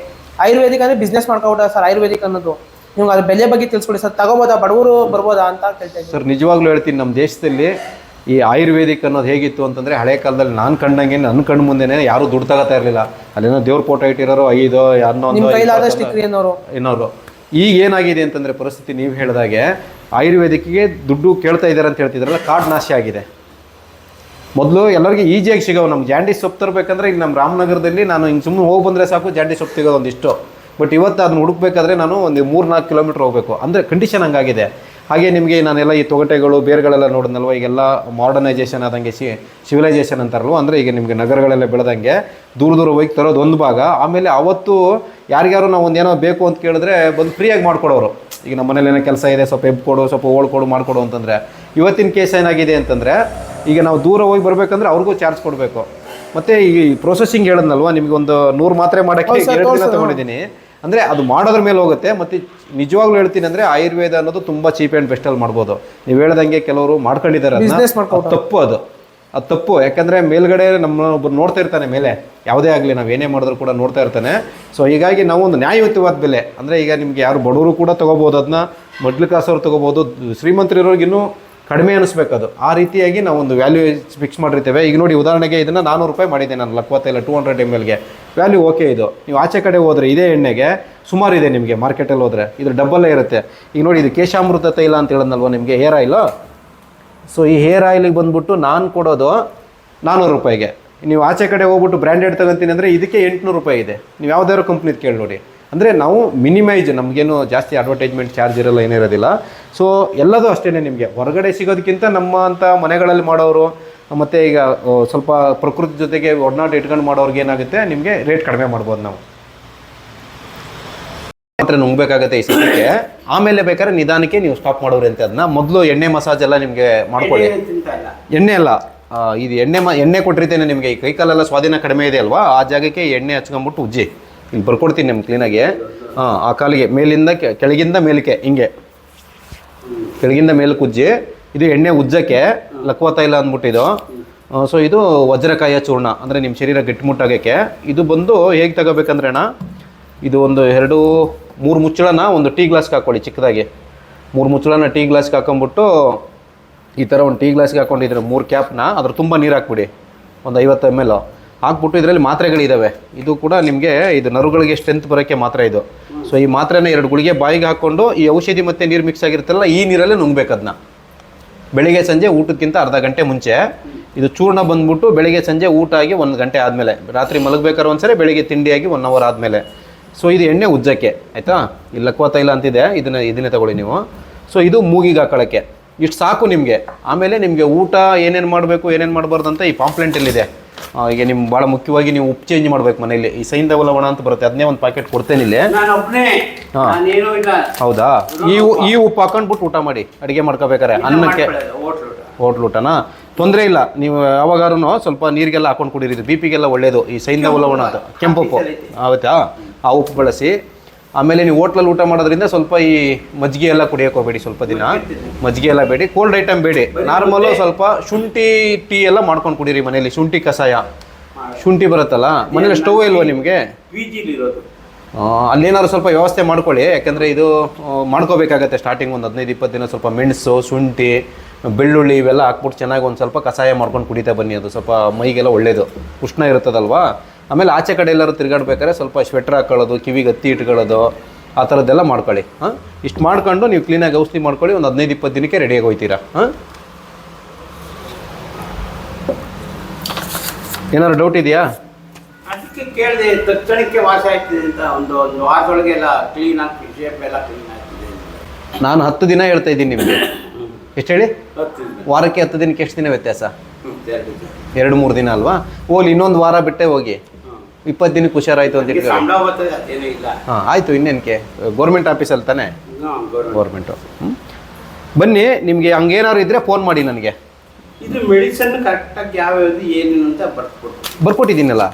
ಆಯುರ್ವೇದಿಕ್ ಅಂದ್ರೆ ಬಿಸ್ನೆಸ್ ಮಾಡ್ಕೊಬಿಟ್ಟ ಸರ್, ಆಯುರ್ವೇದಿಕ್ ಅನ್ನೋದು. ನಿಮ್ಗೆ ಅದ್ರ ಬೆಲೆ ಬಗ್ಗೆ ತಿಳಿಸ್ಕೊಡಿ ಸರ್. ತಗೋಬೋದಾ? ಬಡವರು ಬರ್ಬೋದಾ ಅಂತ ಕೇಳ್ತಾ ಇದ್ದೀನಿ. ಸರ್ ನಿಜವಾಗ್ಲೂ ಹೇಳ್ತೀನಿ ನಮ್ಮ ದೇಶದಲ್ಲಿ ಈ ಆಯುರ್ವೇದಿಕ್ ಅನ್ನೋದು ಹೇಗಿತ್ತು ಅಂತಂದ್ರೆ ಹಳೆ ಕಾಲದಲ್ಲಿ ನಾನು ಕಂಡಂಗೆ ನನ್ನ ಕಣ್ಣು ಮುಂದೆನೇ ಯಾರು ದುಡ್ಡು ತಗೋತಾ ಇರಲಿಲ್ಲ. ಅಲ್ಲೇನೋ ದೇವ್ರ ಫೋಟೋ ಇಟ್ಟಿರೋರು ಐದು ಹನ್ನೊಂದು ನಿಮ್ ಕೈಲಾದಷ್ಟು ಇಕ್ರಿ ಅನ್ನೋರು. ಇನ್ನೋರು. ಈಗ ಏನಾಗಿದೆ ಅಂತಂದ್ರೆ ಪರಿಸ್ಥಿತಿ ನೀವು ಹೇಳಿದಾಗೆ ಆಯುರ್ವೇದಿಕ್ಗೆ ದುಡ್ಡು ಕೇಳ್ತಾ ಇದ್ದಾರೆ ಅಂತ ಹೇಳ್ತಿದ್ರಲ್ಲ ಕಾರ್ಡ್ ನಾಶ ಆಗಿದೆ. ಮೊದಲು ಎಲ್ಲರಿಗೂ ಈಜಿಯಾಗಿ ಸಿಗೋವು ನಮ್ಮ ಜಾಂಡಿ ಸೊಪ್ಪು ತರಬೇಕಂದ್ರೆ ಈಗ ನಮ್ಮ ರಾಮನಗರದಲ್ಲಿ ನಾನು ಹಿಂಗೆ ಸುಮ್ಮನೆ ಹೋಗಿ ಬಂದರೆ ಸಾಕು ಜಾಂಡಿ ಸೊಪ್ಪು ಸಿಗೋದು ಒಂದಿಷ್ಟು ಬಟ್ ಇವತ್ತು ಅದನ್ನ ಹುಡುಕ್ಬೇಕಾದ್ರೆ ನಾನು ಒಂದು ಮೂರು ನಾಲ್ಕು ಕಿಲೋಮೀಟ್ರ್ ಹೋಗಬೇಕು. ಅಂದರೆ ಕಂಡೀಷನ್ ಹಂಗಾಗಿದೆ. ಹಾಗೆ ನಿಮಗೆ ನಾನೆಲ್ಲ ಈ ತೊಗಟೆಗಳು ಬೇರುಗಳೆಲ್ಲ ನೋಡಿದ್ನಲ್ವ? ಈಗೆಲ್ಲ ಮಾಡರ್ನೈಸೇಷನ್ ಆದಂಗೆ ಸಿ ಸಿವಿಲೈಸೇಷನ್ ಅಂತಾರಲ್ವ? ಅಂದರೆ ಈಗ ನಿಮಗೆ ನಗರಗಳೆಲ್ಲ ಬೆಳೆದಂಗೆ ದೂರ ದೂರ ಹೋಗಿ ತರೋದು ಒಂದು ಭಾಗ. ಆಮೇಲೆ ಅವತ್ತು ಯಾರಿಗ್ಯಾರು ನಾವು ಒಂದೇನೋ ಬೇಕು ಅಂತ ಕೇಳಿದ್ರೆ ಬಂದು ಫ್ರೀಯಾಗಿ ಮಾಡ್ಕೊಡೋರು. ಈಗ ನಮ್ಮ ಮನೇಲಿ ಏನೋ ಕೆಲಸ ಇದೆ ಸ್ವಲ್ಪ ಎಬ್ ಕೊಡು ಸ್ವಲ್ಪ ಓಳ್ ಕೊಡು ಮಾಡಿಕೊಡು ಅಂತಂದರೆ. ಇವತ್ತಿನ ಕೇಸ್ ಏನಾಗಿದೆ ಅಂತಂದರೆ ಈಗ ನಾವು ದೂರ ಹೋಗಿ ಬರಬೇಕಂದ್ರೆ ಅವ್ರಿಗೂ ಚಾರ್ಜ್ ಕೊಡಬೇಕು. ಮತ್ತು ಈ ಪ್ರೊಸೆಸಿಂಗ್ ಹೇಳಿದ್ನಲ್ವಾ? ನಿಮಗೆ ಒಂದು ನೂರು ಮಾತ್ರೆ ಮಾಡೋಕ್ಕೆ ಎರಡು ದಿನ. ತಗೊಂಡಿದ್ದೀನಿ. ಅಂದರೆ ಅದು ಮಾಡೋದ್ರ ಮೇಲೆ ಹೋಗುತ್ತೆ. ಮತ್ತು ನಿಜವಾಗ್ಲೂ ಹೇಳ್ತೀನಿ ಅಂದರೆ ಆಯುರ್ವೇದ ಅನ್ನೋದು ತುಂಬ ಚೀಪ್ ಆ್ಯಂಡ್ ಬೆಸ್ಟಲ್ಲಿ ಮಾಡ್ಬೋದು. ನೀವು ಹೇಳ್ದಂಗೆ ಕೆಲವರು ಮಾಡ್ಕೊಂಡಿದ್ದಾರೆ ತಪ್ಪು ಅದು. ಅದು ತಪ್ಪು. ಯಾಕಂದರೆ ಮೇಲ್ಗಡೆ ನಮ್ಮ ಒಬ್ಬರು ನೋಡ್ತಾ ಇರ್ತಾನೆ ಮೇಲೆ. ಯಾವುದೇ ಆಗಲಿ ನಾವು ಏನೇ ಮಾಡಿದ್ರು ಕೂಡ ನೋಡ್ತಾ ಇರ್ತಾನೆ. ಸೊ ಹೀಗಾಗಿ ನಾವು ಒಂದು ನ್ಯಾಯಯುತವಾದ ಬೆಲೆ. ಅಂದರೆ ಈಗ ನಿಮಗೆ ಯಾರು ಬಡವರು ಕೂಡ ತೊಗೋಬೋದು ಅದನ್ನ. ಮೊಡ್ಲು ಕಾಸವ್ರು ತೊಗೋಬೋದು. ಶ್ರೀಮಂತರಿರೋರ್ಗಿನ್ನೂ ಕಡಿಮೆ ಅನಿಸ್ಬೇಕು ಆ ರೀತಿಯಾಗಿ ನಾವು ಒಂದು ವ್ಯಾಲ್ಯೂ ಫಿಕ್ಸ್ ಮಾಡಿರ್ತೇವೆ. ಈಗ ನೋಡಿ ಉದಾಹರಣೆಗೆ ಇದನ್ನು ನಾನ್ನೂರು ರೂಪಾಯಿ ಮಾಡಿದ್ದೆ ನಾನು ಲಕ್ವತ್ತಿಲ್ಲ ಟೂ ಹಂಡ್ರೆಡ್ ಎಂ ಎಲ್ಗೆ ವ್ಯಾಲ್ಯೂ ಓಕೆ ಇದು. ನೀವು ಆಚೆ ಕಡೆ ಹೋದರೆ ಇದೇ ಎಣ್ಣೆಗೆ ಸುಮಾರು ಇದೆ ನಿಮಗೆ ಮಾರ್ಕೆಟಲ್ಲಿ ಹೋದರೆ. ಇದು ಡಬ್ಬಲ್ಲೇ ಇರುತ್ತೆ. ಈಗ ನೋಡಿ ಇದು ಕೇಶಾಮೃತ ತೈಲ ಅಂತ ಹೇಳದ್ನಲ್ವ ನಿಮಗೆ ಹೇರ್ ಆಯಿಲು ಸೊ ಈ ಹೇರ್ ಆಯಿಲಿಗೆ ಬಂದ್ಬಿಟ್ಟು ನಾನು ಕೊಡೋದು ನಾನ್ನೂರು ರೂಪಾಯಿಗೆ. ನೀವು ಆಚೆ ಕಡೆ ಹೋಗ್ಬಿಟ್ಟು ಬ್ರ್ಯಾಂಡೆಡ್ ತಗೊಂತೀನಿ ಅಂದರೆ ಇದಕ್ಕೆ ಎಂಟುನೂರು ರೂಪಾಯಿ ಇದೆ. ನೀವು ಯಾವುದಾದ್ರು ಕಂಪ್ನಿದು ಕೇಳಿ ನೋಡಿ. ಅಂದರೆ ನಾವು ಮಿನಿಮೈಜ್ ನಮಗೇನು ಜಾಸ್ತಿ ಅಡ್ವರ್ಟೈಸ್ಮೆಂಟ್ ಚಾರ್ಜ್ ಇರಲ್ಲ ಏನಿರೋದಿಲ್ಲ ಸೊ ಎಲ್ಲದೂ ಅಷ್ಟೇ ನಿಮಗೆ. ಹೊರಗಡೆ ಸಿಗೋದಕ್ಕಿಂತ ನಮ್ಮ ಅಂತ ಮನೆಗಳಲ್ಲಿ ಮಾಡೋರು ಮತ್ತು ಈಗ ಸ್ವಲ್ಪ ಪ್ರಕೃತಿ ಜೊತೆಗೆ ಒಡನಾಟ ಇಟ್ಕೊಂಡು ಮಾಡೋರ್ಗೆ ಏನಾಗುತ್ತೆ ನಿಮಗೆ ರೇಟ್ ಕಡಿಮೆ ಮಾಡ್ಬೋದು ನಾವು. ಮಾತ್ರ ನುಂಗ್ಬೇಕಾಗತ್ತೆ ಈ ಸದ್ಯಕ್ಕೆ. ಆಮೇಲೆ ಬೇಕಾದ್ರೆ ನಿಧಾನಕ್ಕೆ ನೀವು ಸ್ಟಾಪ್ ಮಾಡೋರಿ ಅಂತ ಅದನ್ನ. ಮೊದಲು ಎಣ್ಣೆ ಮಸಾಜ್ ಎಲ್ಲ ನಿಮಗೆ ಮಾಡ್ಕೊಳ್ಳಿ. ಎಣ್ಣೆ ಅಲ್ಲ ಇದು ಎಣ್ಣೆ ಮ ಎಣ್ಣೆ ಕೊಟ್ಟಿರ್ತೇನೆ ನಿಮಗೆ. ಈ ಕೈಕಾಲೆಲ್ಲ ಸ್ವಾಧೀನ ಕಡಿಮೆ ಇದೆ ಅಲ್ವಾ? ಆ ಜಾಗಕ್ಕೆ ಎಣ್ಣೆ ಹಚ್ಕೊಂಬಿಟ್ಟು ಉಜ್ಜಿ. ಇಲ್ಲಿ ಬರ್ಕೊಡ್ತೀನಿ ನಿಮ್ಗೆ ಕ್ಲೀನಾಗಿ ಹಾಂ, ಆ ಕಾಲಿಗೆ, ಮೇಲಿಂದ ಕೆಳಗಿಂದ ಮೇಲಕ್ಕೆ, ಹಿಂಗೆ. ಕೆಳಗಿಂದ ಮೇಲಕ್ಕೆ ಉಜ್ಜಿ ಇದು ಎಣ್ಣೆ ಉಜ್ಜಕ್ಕೆ ಲಕ್ವ ತೈಲ ಇದು ಸೊ ಇದು ವಜ್ರಕಾಯ ಚೂರ್ಣ, ಅಂದರೆ ನಿಮ್ಮ ಶರೀರ ಗಟ್ಟಿಮುಟ್ಟಾಗಕ್ಕೆ. ಇದು ಬಂದು ಹೇಗೆ ತಗೋಬೇಕಂದ್ರೆ ಅಣ್ಣ, ಇದು ಒಂದು ಎರಡು, ಮೂರು ಮುಚ್ಚಳನ ಒಂದು ಟೀ ಗ್ಲಾಸ್ಗೆ ಹಾಕ್ಕೊಳ್ಳಿ ಚಿಕ್ಕದಾಗಿ. ಮೂರು ಮುಚ್ಚಳನ ಟೀ ಗ್ಲಾಸ್ಗೆ ಹಾಕೊಂಬಿಟ್ಟು ಈ ಥರ ಒಂದು ಟೀ ಗ್ಲಾಸ್ಗೆ ಹಾಕ್ಕೊಂಡಿದ್ರೆ ಮೂರು ಕ್ಯಾಪ್ನ, ಅದ್ರ ತುಂಬ ನೀರು ಹಾಕ್ಬಿಡಿ. ಒಂದು ಐವತ್ತು ಎಂ ಎಲ್ ಹಾಕ್ಬಿಟ್ಟು ಇದರಲ್ಲಿ ಮಾತ್ರೆಗಳಿದ್ದಾವೆ ಇದು ಕೂಡ ನಿಮಗೆ ಇದು ನರುಗಳಿಗೆ ಸ್ಟ್ರೆಂತ್ ಬರೋಕ್ಕೆ ಮಾತ್ರ ಇದು. ಸೊ ಈ ಮಾತ್ರೆನ ಎರಡು ಗುಳಿಗೆ ಬಾಯಿಗೆ ಹಾಕ್ಕೊಂಡು ಈ ಔಷಧಿ ಮತ್ತು ನೀರು ಮಿಕ್ಸ್ ಆಗಿರುತ್ತಲ್ಲ ಈ ನೀರಲ್ಲೇ ನುಂಗ್ಬೇಕು ಅದನ್ನ ಬೆಳಿಗ್ಗೆ, ಸಂಜೆ ಊಟಕ್ಕಿಂತ ಅರ್ಧ ಗಂಟೆ ಮುಂಚೆ. ಇದು ಚೂರ್ಣ ಬಂದ್ಬಿಟ್ಟು ಬೆಳಿಗ್ಗೆ, ಸಂಜೆ ಊಟ ಆಗಿ ಒಂದು ಗಂಟೆ ಆದಮೇಲೆ. ರಾತ್ರಿ ಮಲಗಬೇಕಾದ್ರೆ ಒಂದ್ಸರಿ, ಬೆಳಿಗ್ಗೆ ತಿಂಡಿಯಾಗಿ ಒನ್ ಅವರ್ ಆದಮೇಲೆ. ಸೊ ಇದು ಎಣ್ಣೆ ಉಜ್ಜಕ್ಕೆ, ಆಯಿತಾ? ಇಲ್ಲಿ ಲಕ್ವಾ ತೈಲ ಅಂತಿದೆ. ಇದನ್ನ, ಇದನ್ನೇ ತಗೊಳ್ಳಿ ನೀವು. ಸೊ ಇದು ಮೂಗಿಗೆ ಹಾಕೊಳ್ಳೋಕ್ಕೆ ಇಷ್ಟು ಸಾಕು ನಿಮಗೆ. ಆಮೇಲೆ ನಿಮಗೆ ಊಟ ಏನೇನು ಮಾಡಬೇಕು ಏನೇನು ಮಾಡಬಾರ್ದು ಅಂತ ಈ ಪಾಂಪ್ಲೆಂಟಲ್ಲಿದೆ ಈಗ ನಿಮ್ಮ ಭಾಳ ಮುಖ್ಯವಾಗಿ ನೀವು ಉಪ್ಪು ಚೇಂಜ್ ಮಾಡಬೇಕು ಮನೇಲಿ ಈ ಸೈನ್ ದವಲ ಒಣ ಅಂತ ಬರುತ್ತೆ. ಅದನ್ನೇ ಒಂದು ಪ್ಯಾಕೆಟ್ ಕೊಡ್ತೇನೆ ಇಲ್ಲಿ. ಹಾಂ. ಹೌದಾ? ಈ ಉ- ಈ ಉಪ್ಪು ಹಾಕೊಂಡ್ಬಿಟ್ಟು ಊಟ ಮಾಡಿ. ಅಡುಗೆ ಮಾಡ್ಕೋಬೇಕಾರೆ ಅನ್ನಕ್ಕೆ ಹೋಟ್ಲ್ ಊಟ. ಹೋಟ್ಲ್ ಊಟನಾ? ತೊಂದರೆ ಇಲ್ಲ. ನೀವು ಯಾವಾಗಾರೂ ಸ್ವಲ್ಪ ನೀರಿಗೆಲ್ಲ ಹಾಕೊಂಡು ಕುಡೀರಿ. ಬಿ ಪಿಗೆಲ್ಲ ಒಳ್ಳೆಯದು ಈ ಸೈಂಧವ ಲವಣ ಅಂತ. ಕೆಂಪು ಉಪ್ಪು. ಆಗುತ್ತಾ ಆ ಉಪ್ಪು ಬಳಸಿ. ಆಮೇಲೆ ನೀವು ಹೋಟ್ಲಲ್ಲಿ ಊಟ ಮಾಡೋದ್ರಿಂದ ಸ್ವಲ್ಪ ಈ ಮಜ್ಜಿಗೆ ಎಲ್ಲ ಕುಡಿಯೋಕೆ ಹೋಗಬೇಡಿ ಸ್ವಲ್ಪ ದಿನ. ಮಜ್ಜಿಗೆ ಎಲ್ಲ ಬೇಡಿ. ಕೋಲ್ಡ್ ಐಟಮ್ ಬೇಡಿ. ನಾರ್ಮಲು ಸ್ವಲ್ಪ ಶುಂಠಿ ಟೀ ಎಲ್ಲ ಮಾಡ್ಕೊಂಡು ಕುಡೀರಿ ಮನೆಯಲ್ಲಿ. ಶುಂಠಿ ಕಷಾಯ. ಶುಂಠಿ ಬರುತ್ತಲ್ಲ? ಮನೇಲಿ ಸ್ಟವ್ ಇಲ್ವಾ ನಿಮಗೆ? ಅಲ್ಲೇನಾದ್ರು ಸ್ವಲ್ಪ ವ್ಯವಸ್ಥೆ ಮಾಡ್ಕೊಳ್ಳಿ. ಯಾಕಂದರೆ ಇದು ಮಾಡ್ಕೋಬೇಕಾಗತ್ತೆ ಸ್ಟಾರ್ಟಿಂಗ್ ಒಂದು ಹದಿನೈದು ಇಪ್ಪತ್ತು ದಿನ ಸ್ವಲ್ಪ ಮೆಣಸು ಶುಂಠಿ ಬೆಳ್ಳುಳ್ಳಿ ಇವೆಲ್ಲ ಹಾಕ್ಬಿಟ್ಟು ಚೆನ್ನಾಗಿ ಒಂದು ಸ್ವಲ್ಪ ಕಷಾಯ ಮಾಡ್ಕೊಂಡು ಕುಡಿತಾ ಬನ್ನಿ. ಅದು ಸ್ವಲ್ಪ ಮೈಗೆಲ್ಲ ಒಳ್ಳೆಯದು ಉಷ್ಣ ಇರ್ತದಲ್ವಾ ಆಮೇಲೆ ಆಚೆ ಕಡೆ ಎಲ್ಲರೂ ತಿರುಗಾಡ್ಬೇಕಾದ್ರೆ ಸ್ವಲ್ಪ ಸ್ವೆಟ್ರ್ ಹಾಕೊಳ್ಳೋದು ಕಿವಿಗೆ ಹತ್ತಿ ಇಟ್ಕೊಳ್ಳೋದು ಆ ಥರದ್ದೆಲ್ಲ ಮಾಡ್ಕೊಳ್ಳಿ. ಹಾಂ? ಇಷ್ಟು ಮಾಡ್ಕೊಂಡು ನೀವು ಕ್ಲೀನಾಗಿ ಔಷಧಿ ಮಾಡ್ಕೊಳ್ಳಿ ಒಂದು ಹದಿನೈದು ಇಪ್ಪತ್ತು ದಿನಕ್ಕೆ ರೆಡಿಯಾಗಿ ಹೋಗ್ತೀರಾ ಹಾಂ? ಏನಾದ್ರು ಡೌಟ್ ಇದೆಯಾ? ಅದಕ್ಕೆ ಕೇಳಿದೆ ತಕ್ಷಣಕ್ಕೆ ವಾಸ ಆಗ್ತಿದೆ ಅಂತ ಒಂದು ಒಂದು ವಾರದೊಳಗೆ ಎಲ್ಲ ಕ್ಲೀನ್ ಆಗ್ತಿದೆ ಶೇಪ್ ಎಲ್ಲ ಕ್ಲೀನ್ ಆಗ್ತಿದೆ ನಾನು ಹತ್ತು ದಿನ ಹೇಳ್ತಾ ಇದ್ದೀನಿ ನಿಮಗೆ. ಎಷ್ಟು ಹೇಳಿ. ವಾರಕ್ಕೆ ಹತ್ತು ದಿನಕ್ಕೆ ಎಷ್ಟು ದಿನ ವ್ಯತ್ಯಾಸ. ಎರಡು ಮೂರು ದಿನ ಅಲ್ವಾ? ಓಲ್ ಇನ್ನೊಂದು ವಾರ ಬಿಟ್ಟೆ ಹೋಗಿ. ಇಪ್ಪತ್ತು ದಿನಕ್ಕೆ ಹುಷಾರಾಯ್ತು ಅಂತ ಹೇಳಿ ಇಟ್ಕೊಳ್ಳಿ ಹಾಂ ಆಯಿತು ಇನ್ನೇನಕ್ಕೆ? ಗೌರ್ಮೆಂಟ್ ಆಫೀಸಲ್ಲಿ ತಾನೇ? ಗೌರ್ಮೆಂಟ್. ಬನ್ನಿ ನಿಮಗೆ ಹಂಗೇನಾದ್ರು ಇದ್ದರೆ ಫೋನ್ ಮಾಡಿ ನನಗೆ. ಇದು ಮೆಡಿಸನ್ ಕರೆಕ್ಟಾಗಿ ಯಾವ್ಯಾವ್ದು ಏನೇನು ಅಂತ ಬರ್ಕೊಟ್ಟು ಬರ್ಕೊಟ್ಟಿದ್ದೀನಲ್ಲ?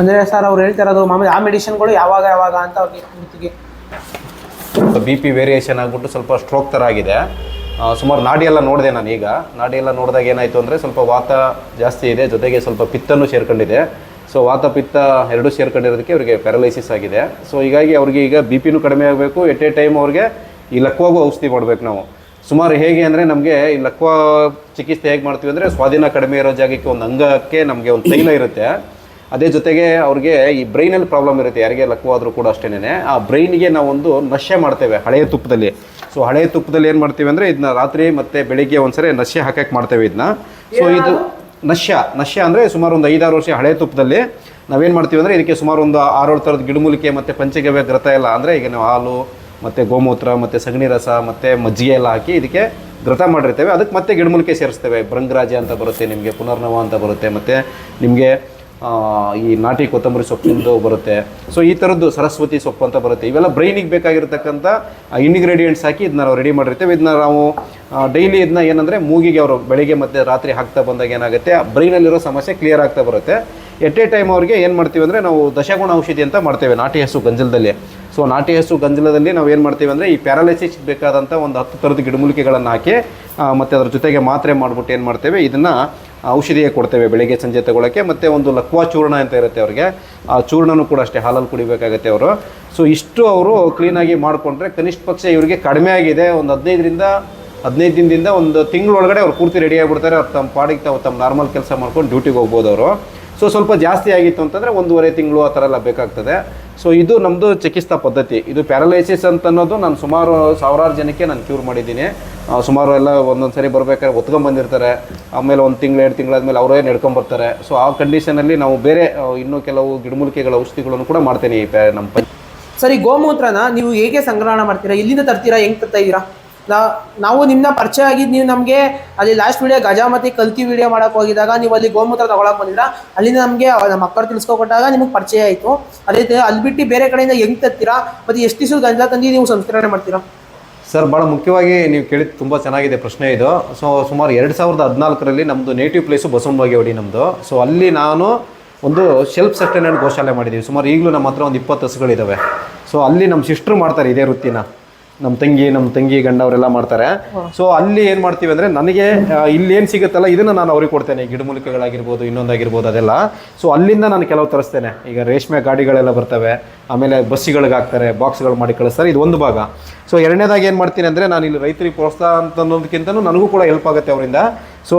ಅಂದರೆ ಸರ್ ಅವ್ರು ಹೇಳ್ತಾರೆ ಅದು ಮಾಮೂಲಿ ಆ ಮೆಡಿಸಿನ್ಗಳು ಯಾವಾಗ ಯಾವಾಗ ಅಂತ ಅವ್ರಿಗೆ ಸ್ವಲ್ಪ ಬಿ ಪಿ ವೇರಿಯೇಷನ್ ಆಗಿಬಿಟ್ಟು ಸ್ವಲ್ಪ ಸ್ಟ್ರೋಕ್ ಥರ ಆಗಿದೆ. ಸುಮಾರು ನಾಡಿ ಎಲ್ಲ ನೋಡಿದೆ ನಾನು ಈಗ. ನಾಡಿ ಎಲ್ಲ ನೋಡಿದಾಗ ಏನಾಯಿತು ಅಂದರೆ ಸ್ವಲ್ಪ ವಾತ ಜಾಸ್ತಿ ಇದೆ, ಜೊತೆಗೆ ಸ್ವಲ್ಪ ಪಿತ್ತನ್ನು ಸೇರ್ಕೊಂಡಿದೆ. ಸೊ ವಾತ ಪಿತ್ತ ಎರಡೂ ಸೇರ್ಕೊಂಡಿರೋದಕ್ಕೆ ಅವರಿಗೆ ಪ್ಯಾರಲೈಸಿಸ್ ಆಗಿದೆ. ಸೊ ಹೀಗಾಗಿ ಅವ್ರಿಗೆ ಈಗ ಬಿ ಪಿನೂ ಕಡಿಮೆ ಆಗಬೇಕು. ಎಟ್ ಎ ಟೈಮ್ ಅವ್ರಿಗೆ ಈ ಲಕ್ವಾಗೂ ಔಷಧಿ ಮಾಡಬೇಕು ನಾವು. ಸುಮಾರು ಹೇಗೆ ಅಂದರೆ ನಮಗೆ ಈ ಲಕ್ವ ಚಿಕಿತ್ಸೆ ಹೇಗೆ ಮಾಡ್ತೀವಿ ಅಂದರೆ ಸ್ವಾಧೀನ ಕಡಿಮೆ ಇರೋ ಜಾಗಕ್ಕೆ ಒಂದು ಅಂಗಕ್ಕೆ ನಮಗೆ ಒಂದು ತೈಲ ಇರುತ್ತೆ. ಅದೇ ಜೊತೆಗೆ ಅವ್ರಿಗೆ ಈ ಬ್ರೈನಲ್ಲಿ ಪ್ರಾಬ್ಲಮ್ ಇರುತ್ತೆ. ಯಾರಿಗೆ ಲಕ್ಕುವಾದರೂ ಕೂಡ ಅಷ್ಟೇನೆ ಆ ಬ್ರೈನ್ಗೆ ನಾವೊಂದು ನಶೆ ಮಾಡ್ತೇವೆ ಹಳೆಯ ತುಪ್ಪದಲ್ಲಿ. ಸೊ ಹಳೆಯ ತುಪ್ಪದಲ್ಲಿ ಏನು ಮಾಡ್ತೀವಿ ಅಂದರೆ ಇದನ್ನ ರಾತ್ರಿ ಮತ್ತು ಬೆಳಿಗ್ಗೆ ಒಂದ್ಸರಿ ನಶೆ ಹಾಕಕ್ಕೆ ಮಾಡ್ತೇವೆ ಇದನ್ನ ಸೊ ಇದು ನಶ್ಯ. ನಶ್ಯ ಅಂದರೆ ಸುಮಾರು ಒಂದು ಐದಾರು ವರ್ಷ ಹಳೆಯ ತುಪ್ಪದಲ್ಲಿ ನಾವೇನು ಮಾಡ್ತೀವಿ ಅಂದರೆ ಇದಕ್ಕೆ ಸುಮಾರು ಒಂದು ಆರೇಳು ಥರದ ಗಿಡಮೂಲಿಕೆ ಮತ್ತು ಪಂಚಗವ್ಯ ಗ್ರತ ಎಲ್ಲ ಅಂದರೆ ಈಗ ನಾವು ಹಾಲು ಮತ್ತು ಗೋಮೂತ್ರ ಮತ್ತು ಸಗಣಿ ರಸ ಮತ್ತು ಮಜ್ಜಿಗೆ ಎಲ್ಲ ಹಾಕಿ ಇದಕ್ಕೆ ಗ್ರತ ಮಾಡಿರ್ತೇವೆ. ಅದಕ್ಕೆ ಮತ್ತೆ ಗಿಡಮೂಲಿಕೆ ಸೇರಿಸ್ತೇವೆ. ಭೃಂಗರಾಜ ಅಂತ ಬರುತ್ತೆ ನಿಮಗೆ ಪುನರ್ನವ ಅಂತ ಬರುತ್ತೆ ಮತ್ತು ನಿಮಗೆ ಈ ನಾಟಿ ಕೊತ್ತಂಬರಿ ಸೊಪ್ಪಿಂದು ಬರುತ್ತೆ. ಸೊ ಈ ಥರದ್ದು ಸರಸ್ವತಿ ಸೊಪ್ಪು ಅಂತ ಬರುತ್ತೆ. ಇವೆಲ್ಲ ಬ್ರೈನಿಗೆ ಬೇಕಾಗಿರ್ತಕ್ಕಂಥ ಇಂಗ್ರೀಡಿಯೆಂಟ್ಸ್ ಹಾಕಿ ಇದನ್ನ ನಾವು ರೆಡಿ ಮಾಡಿರ್ತೇವೆ. ಇದನ್ನ ನಾವು ಡೈಲಿ ಇದನ್ನ ಏನಂದರೆ ಮೂಗಿಗೆ ಅವರು ಬೆಳಿಗ್ಗೆ ಮತ್ತು ರಾತ್ರಿ ಹಾಕ್ತಾ ಬಂದಾಗ ಏನಾಗುತ್ತೆ? ಬ್ರೈನಲ್ಲಿರೋ ಸಮಸ್ಯೆ ಕ್ಲಿಯರ್ ಆಗ್ತಾ ಬರುತ್ತೆ. ಎಟ್ ಎ ಟೈಮ್ ಅವ್ರಿಗೆ ಏನು ಮಾಡ್ತೀವಿ ಅಂದರೆ ನಾವು ದಶಗುಣ ಔಷಧಿ ಅಂತ ಮಾಡ್ತೇವೆ ನಾಟಿ ಹಸು ಗಂಜಲದಲ್ಲಿ. ಸೊ ನಾಟಿ ಹಸು ಗಂಜಲದಲ್ಲಿ ನಾವು ಏನು ಮಾಡ್ತೀವಿ ಅಂದರೆ ಈ ಪ್ಯಾರಾಲಿಸಿಸ್ ಬೇಕಾದಂಥ ಒಂದು ಹತ್ತು ಥರದ ಗಿಡಮೂಲಿಕೆಗಳನ್ನು ಹಾಕಿ ಮತ್ತು ಅದರ ಜೊತೆಗೆ ಮಾತ್ರೆ ಮಾಡಿಬಿಟ್ಟು ಏನು ಮಾಡ್ತೇವೆ, ಇದನ್ನು ಔಷಧಿಯೇ ಕೊಡ್ತೇವೆ ಬೆಳಗ್ಗೆ, ಸಂಜೆ ತಗೊಳ್ಳೋಕ್ಕೆ ಮತ್ತು ಒಂದು ಲಕ್ವಾ ಚೂರ್ಣ ಅಂತ ಇರುತ್ತೆ ಅವ್ರಿಗೆ. ಆ ಚೂರ್ಣನೂ ಕೂಡ ಅಷ್ಟೇ ಹಾಲಲ್ಲಿ ಕುಡಿಬೇಕಾಗತ್ತೆ ಅವರು. ಸೊ ಇಷ್ಟು ಅವರು ಕ್ಲೀನಾಗಿ ಮಾಡಿಕೊಂಡ್ರೆ ಕನಿಷ್ಠ ಪಕ್ಷ ಇವರಿಗೆ ಕಡಿಮೆ ಆಗಿದೆ, ಒಂದು ಹದಿನೈದರಿಂದ, ಹದಿನೈದು ದಿನದಿಂದ ಒಂದು ತಿಂಗಳೊಳಗಡೆ ಅವ್ರು ಪೂರ್ತಿ ರೆಡಿ ಆಗಿಬಿಡ್ತಾರೆ. ಅವ್ರು ತಮ್ಮ ಪಾಡಿಗೆ ತಾವು ತಮ್ಮ ನಾರ್ಮಲ್ ಕೆಲಸ ಮಾಡ್ಕೊಂಡು ಡ್ಯೂಟಿಗೆ ಹೋಗ್ಬೋದು ಅವರು. ಸೊ ಸ್ವಲ್ಪ ಜಾಸ್ತಿ ಆಗಿತ್ತು ಅಂತಂದರೆ ಒಂದೂವರೆ ತಿಂಗಳು ಆ ಥರ ಎಲ್ಲ ಬೇಕಾಗ್ತದೆ. ಸೊ ಇದು ನಮ್ಮದು ಚಿಕಿತ್ಸಾ ಪದ್ಧತಿ. ಇದು ಪ್ಯಾರಲೈಸಿಸ್ ಅಂತ ಅನ್ನೋದು ನಾನು ಸುಮಾರು ಸಾವಿರಾರು ಜನಕ್ಕೆ ನಾನು ಕ್ಯೂರ್ ಮಾಡಿದ್ದೀನಿ. ಸುಮಾರು ಎಲ್ಲ ಒಂದೊಂದು ಸರಿ ಬರ್ಬೇಕಾದ್ರೆ ಒತ್ಕೊಂಡ್ ಬಂದಿರ್ತಾರೆ. ಆಮೇಲೆ ಒಂದು ತಿಂಗಳು, ಎರಡು ತಿಂಗಳಾದ್ಮೇಲೆ ಅವರೇ ನಡ್ಕೊಂಬರ್ತಾರೆ ಸೊ ಆ ಕಂಡೀಷನಲ್ಲಿ ನಾವು ಬೇರೆ ಇನ್ನೂ ಕೆಲವು ಗಿಡಮೂಲಿಕೆಗಳ ಔಷಧಿಗಳನ್ನು ಕೂಡ ಮಾಡ್ತೇನೆ ನಮ್ಮ ಸರಿ, ಗೋಮೂತ್ರನ ನೀವು ಹೇಗೆ ಸಂಗ್ರಹಣ ಮಾಡ್ತೀರಾ? ಇಲ್ಲಿಂದ ತರ್ತೀರಾ? ಹೆಂಗೆ ತರ್ತಾ ಇದ್ದೀರಾ? ನಾ- ನಾವು ನಿಮ್ಮನ್ನ ಪರಿಚಯ ಆಗಿದ್ದು ನೀವು ನಮಗೆ ಅಲ್ಲಿ ಲಾಸ್ಟ್ ವಿಡಿಯೋ ಗಜಾಮತಿ ಕಲ್ತಿ ವಿಡಿಯೋ ಮಾಡಕ್ ಹೋಗಿದಾಗ ನೀವು ಅಲ್ಲಿ ಗೋಮೂತ್ರ ತಗೊಳಕ್ ಬಂದಿಲ್ಲ ಅಲ್ಲಿಂದ ನಮಗೆ ನಮ್ಮ ಅಕ್ಕರ್ ತಿಳಿಸ್ಕೊಟ್ಟಾಗ ನಿಮಗೆ ಪರಿಚಯ ಆಯಿತು. ಅದೇ ಅಲ್ಲಿ ಬಿಟ್ಟು ಬೇರೆ ಕಡೆಯಿಂದ ಹೆಂಗ್ ತರ್ತೀರಾ ಮತ್ತು ಎಷ್ಟು ದಿವಸ ಗಂಜಾ ತಂದು ನೀವು ಸಂಸ್ಕರಣೆ ಮಾಡ್ತೀರಾ? ಸರ್ ಭಾಳ ಮುಖ್ಯವಾಗಿ ನೀವು ಕೇಳಿದ್ದು ತುಂಬ ಚೆನ್ನಾಗಿದೆ ಪ್ರಶ್ನೆ ಇದು. ಸೊ, ಸುಮಾರು ಎರಡು ಸಾವಿರದ ಹದಿನಾಲ್ಕರಲ್ಲಿ ನಮ್ಮದು ನೇಟಿವ್ ಪ್ಲೇಸು ಬಸವನಬಾಗೇವಾಡಿ ನಮ್ಮದು ಸೊ, ಅಲ್ಲಿ ನಾನು ಒಂದು ಸೆಲ್ಫ್ ಸಸ್ಟೈನೆಡ್ ಗೋಶಾಲೆ ಮಾಡಿದ್ದೀವಿ ಸುಮಾರು ಈಗಲೂ ನಮ್ಮ ಹತ್ರ ಒಂದು ಇಪ್ಪತ್ತು ಹಸುಗಳಿದ್ದಾವೆ ಸೊ, ಅಲ್ಲಿ ನಮ್ಮ ಸಿಸ್ಟ್ರು ಮಾಡ್ತಾರೆ ಇದೇ ವೃತ್ತಿನ. ನಮ್ಮ ತಂಗಿ ನಮ್ಮ ತಂಗಿ ಗಂಡ ಅವರೆಲ್ಲ ಮಾಡ್ತಾರೆ. ಸೊ ಅಲ್ಲಿ ಏನು ಮಾಡ್ತೀವಿ ಅಂದರೆ ನನಗೆ ಇಲ್ಲಿ ಏನು ಸಿಗುತ್ತಲ್ಲ ಇದನ್ನು ನಾನು ಅವ್ರಿಗೆ ಕೊಡ್ತೇನೆ. ಗಿಡಮೂಲಿಕೆಗಳಾಗಿರ್ಬೋದು ಇನ್ನೊಂದಾಗಿರ್ಬೋದು ಅದೆಲ್ಲ. ಸೊ ಅಲ್ಲಿಂದ ನಾನು ಕೆಲವು ತರಿಸ್ತೇನೆ. ಈಗ ರೇಷ್ಮೆ ಗಾಡಿಗಳೆಲ್ಲ ಬರ್ತವೆ. ಆಮೇಲೆ ಬಸ್ಸಿಗಳಿಗೆ ಹಾಕ್ತಾರೆ ಬಾಕ್ಸ್ಗಳು ಮಾಡಿ ಕಳಿಸ್ತಾರೆ. ಇದು ಒಂದು ಭಾಗ. ಸೊ ಎರಡನೇದಾಗಿ ಏನು ಮಾಡ್ತೀನಿ ಅಂದರೆ ನಾನು ಇಲ್ಲಿ ರೈತರಿಗೆ ಪ್ರೋತ್ಸಾಹ ಅಂತ ಅನ್ನೋದಕ್ಕಿಂತನೂ ನನಗೂ ಕೂಡ ಹೆಲ್ಪ್ ಆಗುತ್ತೆ ಅವರಿಂದ. ಸೊ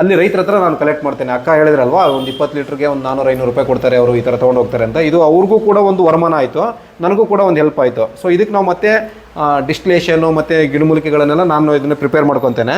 ಅಲ್ಲಿ ರೈತರ ಹತ್ರ ನಾನು ಕಲೆಕ್ಟ್ ಮಾಡ್ತೇನೆ. ಅಕ್ಕ ಹೇಳಿದ್ರಲ್ವಾ ಒಂದು ಇಪ್ಪತ್ತು ಲೀಟ್ರಿಗೆ ಒಂದು ನಾನ್ನೂರು ಐನೂರು ರೂಪಾಯಿ ಕೊಡ್ತಾರೆ ಅವರು ಈ ಥರ ತೊಗೊಂಡು ಹೋಗ್ತಾರೆ ಅಂತ. ಇದು ಅವ್ರಿಗೂ ಕೂಡ ಒಂದು ವರಮಾನ ಆಯಿತು. ನನಗೂ ಕೂಡ ಒಂದು ಹೆಲ್ಪ್ ಆಯಿತು. ಸೊ ಇದಕ್ಕೆ ನಾವು ಮತ್ತೆ ಡಿಸ್ಟಿಲೇಷನು ಮತ್ತು ಗಿಡಮೂಲಿಕೆಗಳನ್ನೆಲ್ಲ ನಾನು ಇದನ್ನು ಪ್ರಿಪೇರ್ ಮಾಡ್ಕೊತೇನೆ.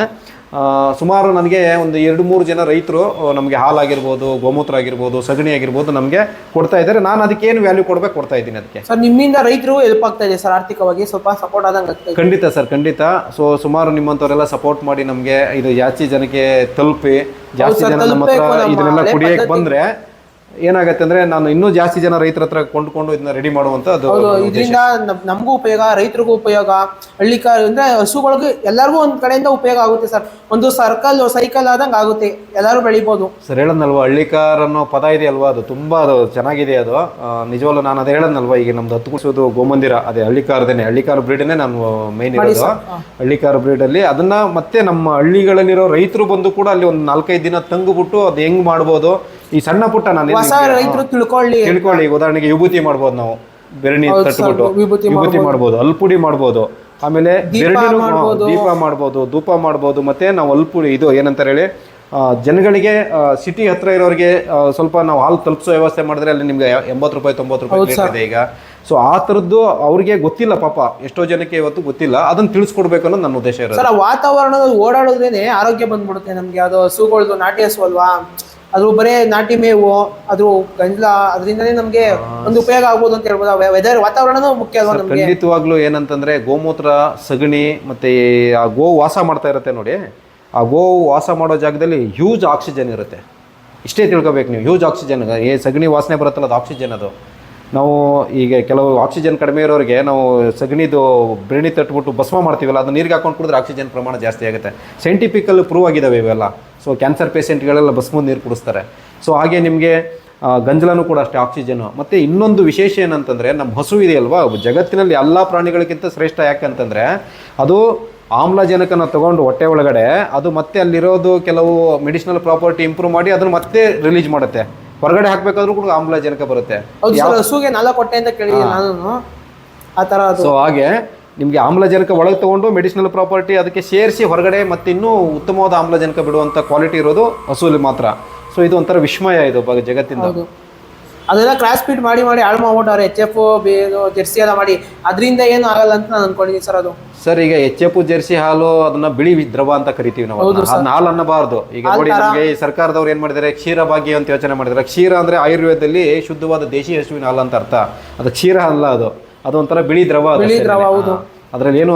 ಸುಮಾರು ನನಗೆ ಒಂದು ಎರಡು ಮೂರು ಜನ ರೈತರು ನಮಗೆ ಹಾಲಾಗಿರ್ಬೋದು ಗೋಮೂತ್ರ ಆಗಿರ್ಬೋದು ಸಗಣಿ ಆಗಿರ್ಬೋದು ನಮಗೆ ಕೊಡ್ತಾ ಇದ್ದಾರೆ. ನಾನು ಅದಕ್ಕೆ ಏನು ವ್ಯಾಲ್ಯೂ ಕೊಡಬೇಕು ಕೊಡ್ತಾ ಇದ್ದೀನಿ ಅದಕ್ಕೆ. ಸರ್ ನಿಮ್ಮಿಂದ ರೈತರು ಹೆಲ್ಪ್ ಆಗ್ತಾ ಇದೆ ಸರ್ ಆರ್ಥಿಕವಾಗಿ ಸ್ವಲ್ಪ ಸಪೋರ್ಟ್ ಆದಂಗೆ ಖಂಡಿತ ಸರ್ ಖಂಡಿತ. ಸೊ ಸುಮಾರು ನಿಮ್ಮಂಥವರೆಲ್ಲ ಸಪೋರ್ಟ್ ಮಾಡಿ ನಮಗೆ ಇದು ಜಾಸ್ತಿ ಜನಕ್ಕೆ ತಲುಪಿ ಜಾಸ್ತಿ ಜನ ನಮ್ಮ ಹತ್ರ ಇದನ್ನೆಲ್ಲ ಕುಡಿಯೋಕ್ಕೆ ಬಂದ್ರೆ ಏನಾಗತ್ತೆ ಅಂದ್ರೆ ನಾನು ಇನ್ನೂ ಜಾಸ್ತಿ ಜನ ರೈತರ ಹತ್ರ ಕೊಂಡ್ಕೊಂಡು ಇದನ್ನ ರೆಡಿ ಮಾಡುವಂತ ಇದರಿಂದ ನಮಗೂ ಉಪಯೋಗ ರೈತರಿಗೂ ಉಪಯೋಗ ಹಳ್ಳಿ ಅಂದ್ರೆ ಹಸುಗಳಿಗೆ ಎಲ್ಲರಿಗೂ ಒಂದ್ ಕಡೆಯಿಂದ ಉಪಯೋಗ ಆಗುತ್ತೆ ಸರ್. ಒಂದು ಸರ್ಕಲ್ ಸೈಕಲ್ ಆದಂಗೆ ಆಗುತ್ತೆ. ಎಲ್ಲರೂ ಬೆಳಿಬೋದು. ಸರ್ ಹೇಳದ್ನಲ್ವಾ ಹಳ್ಳಿಕಾರ್ ಅನ್ನೋ ಪದ ಇದೆ ಅಲ್ವಾ ಅದು? ತುಂಬಾ ಅದು ಚೆನ್ನಾಗಿದೆ ಅದು. ನಿಜವಲ್ಲ ನಿಜವಾಗ್ಲೂ ನಾನು ಅದು ಹೇಳದ್ನಲ್ವಾ ಈಗ ನಮ್ದು ಹತ್ತು ಕುಡಿಸೋದು ಗೋಮಂದಿರ ಅದೇ ಹಳ್ಳಿಕಾರದೇನೆ ಹಳ್ಳಿಕಾರ ಬ್ರೀಡ್ನೇ ನಾನು ಮೈನ್ ಇರೋದು. ಹಳ್ಳಿಕಾರ ಬ್ರೀಡಲ್ಲಿ ಅದನ್ನ ಮತ್ತೆ ನಮ್ಮ ಹಳ್ಳಿಗಳಲ್ಲಿರೋ ರೈತರು ಬಂದು ಕೂಡ ಅಲ್ಲಿ ಒಂದು ನಾಲ್ಕೈದು ದಿನ ತಂಗುಬಿಟ್ಟು ಅದು ಹೆಂಗ್ ಮಾಡ್ಬೋದು ಈ ಸಣ್ಣ ಪುಟ್ಟ ನಾನು ಹೊಸ ರೈತರು ತಿಳ್ಕೊಳ್ಳಿ. ತಿಳ್ಕೊಳ್ಳಿ ಉದಾಹರಣೆಗೆ ವಿಭೂತಿ ಮಾಡ್ಬೋದು ನಾವು. ಬೆರಣಿ ತಟ್ಟುಬಿಟ್ಟು ತಟ್ಬಿಟ್ಟು. ವಿಭೂತಿ ಮಾಡ್ಬೋದು. ಅಲ್ಪುಡಿ ಮಾಡ್ಬೋದು. ಆಮೇಲೆ ದೀಪ ಮಾಡ್ಬೋದು. ಧೂಪ ಮಾಡ್ಬೋದು ಮತ್ತೆ ನಾವು ಅಲ್ಪುಡಿ ಇದು ಏನಂತಾರೆ ಹೇಳಿ ಜನಗಳಿಗೆ ಸಿಟಿ ಹತ್ರ ಇರೋರಿಗೆ ಸ್ವಲ್ಪ ನಾವು ಹಾಲು ತಲುಪಿಸೋ ವ್ಯವಸ್ಥೆ ಮಾಡಿದ್ರೆ ಅಲ್ಲಿ ನಿಮ್ಗೆ ಎಂಬತ್ತು ರೂಪಾಯಿ ತೊಂಬತ್ತು ರೂಪಾಯಿ ಇದೆ ಈಗ. ಸೊ ಆ ಥರದ್ದು ಅವ್ರಿಗೆ ಗೊತ್ತಿಲ್ಲ ಪಾಪ. ಎಷ್ಟೋ ಜನಕ್ಕೆ ಇವತ್ತು ಗೊತ್ತಿಲ್ಲ. ಅದನ್ನ ತಿಳಿಸ್ಕೊಡ್ಬೇಕು ಅನ್ನೋದು ನನ್ನ ಉದ್ದೇಶ ಇರೋದು. ಸರ್ ಆ ವಾತಾವರಣದಲ್ಲಿ ಓಡಾಡೋದ್ರೇನೆ ಆರೋಗ್ಯ ಬಂದ್ಬಿಡುತ್ತೆ ನಮ್ಗೆ. ಅದು ಹಸುಗಳದು ನಾಟಿ ಹಸು ಅಲ್ವಾ? ಅದು ಬರೇ ನಾಟಿ ಮೇವು ಅದು ಗಂಜಲ ಅದರಿಂದನೇ ನಮಗೆ ಒಂದು ಉಪಯೋಗ ಆಗ್ಬೋದು ಅಂತ ಹೇಳ್ಬೋದು. ವೆದರ್ ವಾತಾವರಣನೂ ಮುಖ್ಯ ಅಲ್ವಾ ನಮಗೆ. ಖಂಡಿತವಾಗ್ಲೂ ಏನಂತಂದ್ರೆ ಗೋಮೂತ್ರ ಸಗಣಿ ಮತ್ತೆ ಆ ಗೋ ವಾಸ ಮಾಡ್ತಾ ಇರುತ್ತೆ ನೋಡಿ. ಆ ಗೋ ವಾಸ ಮಾಡೋ ಜಾಗದಲ್ಲಿ ಹ್ಯೂಜ್ ಆಕ್ಸಿಜನ್ ಇರುತ್ತೆ. ಇಷ್ಟೇ ತಿಳ್ಕೊಬೇಕು ನೀವು ಹ್ಯೂಜ್ ಆಕ್ಸಿಜನ್ ಏ ಸಗಣಿ ವಾಸನೆ ಬರುತ್ತಲ್ಲ ಅದು ಆಕ್ಸಿಜನ್ ಅದು. ನಾವು ಈಗ ಕೆಲವು ಆಕ್ಸಿಜನ್ ಕಡಿಮೆ ಇರೋರಿಗೆ ನಾವು ಸಗಣಿದು ಬ್ರೇಣಿ ತಟ್ಬಿಟ್ಟು ಭಸ್ಮ ಮಾಡ್ತೀವಲ್ಲ ಅದು ನೀರಿಗೆ ಹಾಕೊಂಡು ಕುಡಿದ್ರೆ ಆಕ್ಸಿಜನ್ ಪ್ರಮಾಣ ಜಾಸ್ತಿ ಆಗುತ್ತೆ. ಸೈಂಟಿಫಿಕಲ್ ಪ್ರೂವ್ ಆಗಿದ್ದಾವೆ ಇವೆಲ್ಲ. ಸೊ ಕ್ಯಾನ್ಸರ್ ಪೇಷೆಂಟ್ಗಳೆಲ್ಲ ಭಸ್ಮ ನೀರು ಕುಡಿಸ್ತಾರೆ. ಸೊ ಹಾಗೆ ನಿಮಗೆ ಗಂಜಲನೂ ಕೂಡ ಅಷ್ಟೇ ಆಕ್ಸಿಜನ್ ಮತ್ತು ಇನ್ನೊಂದು ವಿಶೇಷ ಏನಂತಂದರೆ ನಮ್ಮ ಹಸು ಇದೆಯಲ್ವಾ ಜಗತ್ತಿನಲ್ಲಿ ಎಲ್ಲ ಪ್ರಾಣಿಗಳಿಗಿಂತ ಶ್ರೇಷ್ಠ ಯಾಕಂತಂದರೆ ಅದು ಆಮ್ಲಜನಕನ ತಗೊಂಡು ಹೊಟ್ಟೆ ಒಳಗಡೆ ಅದು ಮತ್ತೆ ಅಲ್ಲಿರೋದು ಕೆಲವು ಮೆಡಿಸಿನಲ್ ಪ್ರಾಪರ್ಟಿ ಇಂಪ್ರೂವ್ ಮಾಡಿ ಅದನ್ನು ಮತ್ತೆ ರಿಲೀಸ್ ಮಾಡುತ್ತೆ. ಹೊರಗಡೆ ಹಾಕಬೇಕಾದ್ರೂ ಕೂಡ ಆಮ್ಲಜನಕ ಬರುತ್ತೆ. ಹಸುಗೆ ನಾಲ್ಕು ಹೊಟ್ಟೆ ಅಂತ ಕೇಳಿದ್ದೀನಿ ನಾನು ಆ ಅದು. ಸೊ ಹಾಗೆ ನಿಮಗೆ ಆಮ್ಲಜನಕ ಒಳಗೆ ತೊಗೊಂಡು ಮೆಡಿಸಿನಲ್ ಪ್ರಾಪರ್ಟಿ ಅದಕ್ಕೆ ಸೇರಿಸಿ ಹೊರಗಡೆ ಮತ್ತೆ ಇನ್ನೂ ಉತ್ತಮವಾದ ಆಮ್ಲಜನಕ ಬಿಡುವಂಥ ಕ್ವಾಲಿಟಿ ಇರೋದು ಹಸುಲಿ ಮಾತ್ರ. ಸೊ ಇದು ಒಂಥರ ವಿಸ್ಮಯ ಇದು ಬ- ಜಗತ್ತಿಂದ. ಅದೆಲ್ಲ ಕ್ರಾಸ್ ಫಿಟ್ ಮಾಡಿ ಮಾಡಿ ಹಾಳು ಮಾಡ್ಬಿಟ್ಟವ್ರೆ ಎಚ್ ಎಫ್ ಜೆರ್ಸಿ ಎಲ್ಲ ಮಾಡಿ ಅದರಿಂದ ಏನು ಆಗಲ್ಲ ಅಂತ ನಾನು ಅನ್ಕೊಂಡಿದ್ದೀನಿ ಸರ್ ಅದು. ಸರ್ ಈಗ ಎಚ್ ಎಫ್ ಜೆರ್ಸಿ ಹಾಲು ಅದನ್ನ ಬಿಳಿ ದ್ರವ ಅಂತ ಕರಿತೀವಿ ನಾವು ಅದನ್ನ. ಹಾಲು ಅನ್ನಬಾರದು ಈಗ ನೋಡಿ ನಮಗೆ ಸರ್ಕಾರದವ್ರು ಏನ್ ಮಾಡಿದ್ದಾರೆ ಕ್ಷೀರ ಭಾಗ್ಯ ಅಂತ ಯೋಚನೆ ಮಾಡಿದ್ದಾರೆ ಕ್ಷೀರ ಅಂದ್ರೆ ಆಯುರ್ವೇದದಲ್ಲಿ ಶುದ್ಧವಾದ ದೇಶಿ ಹಸುವಿನ ಹಾಲು ಅಂತ ಅರ್ಥ. ಅದು ಕ್ಷೀರ ಅಲ್ಲ ಅದು. ಅದು ಒಂಥರ ಬಿಳಿ ದ್ರವ ಬಿಳಿ ದ್ರವ, ಹೌದು. ಅದರಲ್ಲಿ ಏನು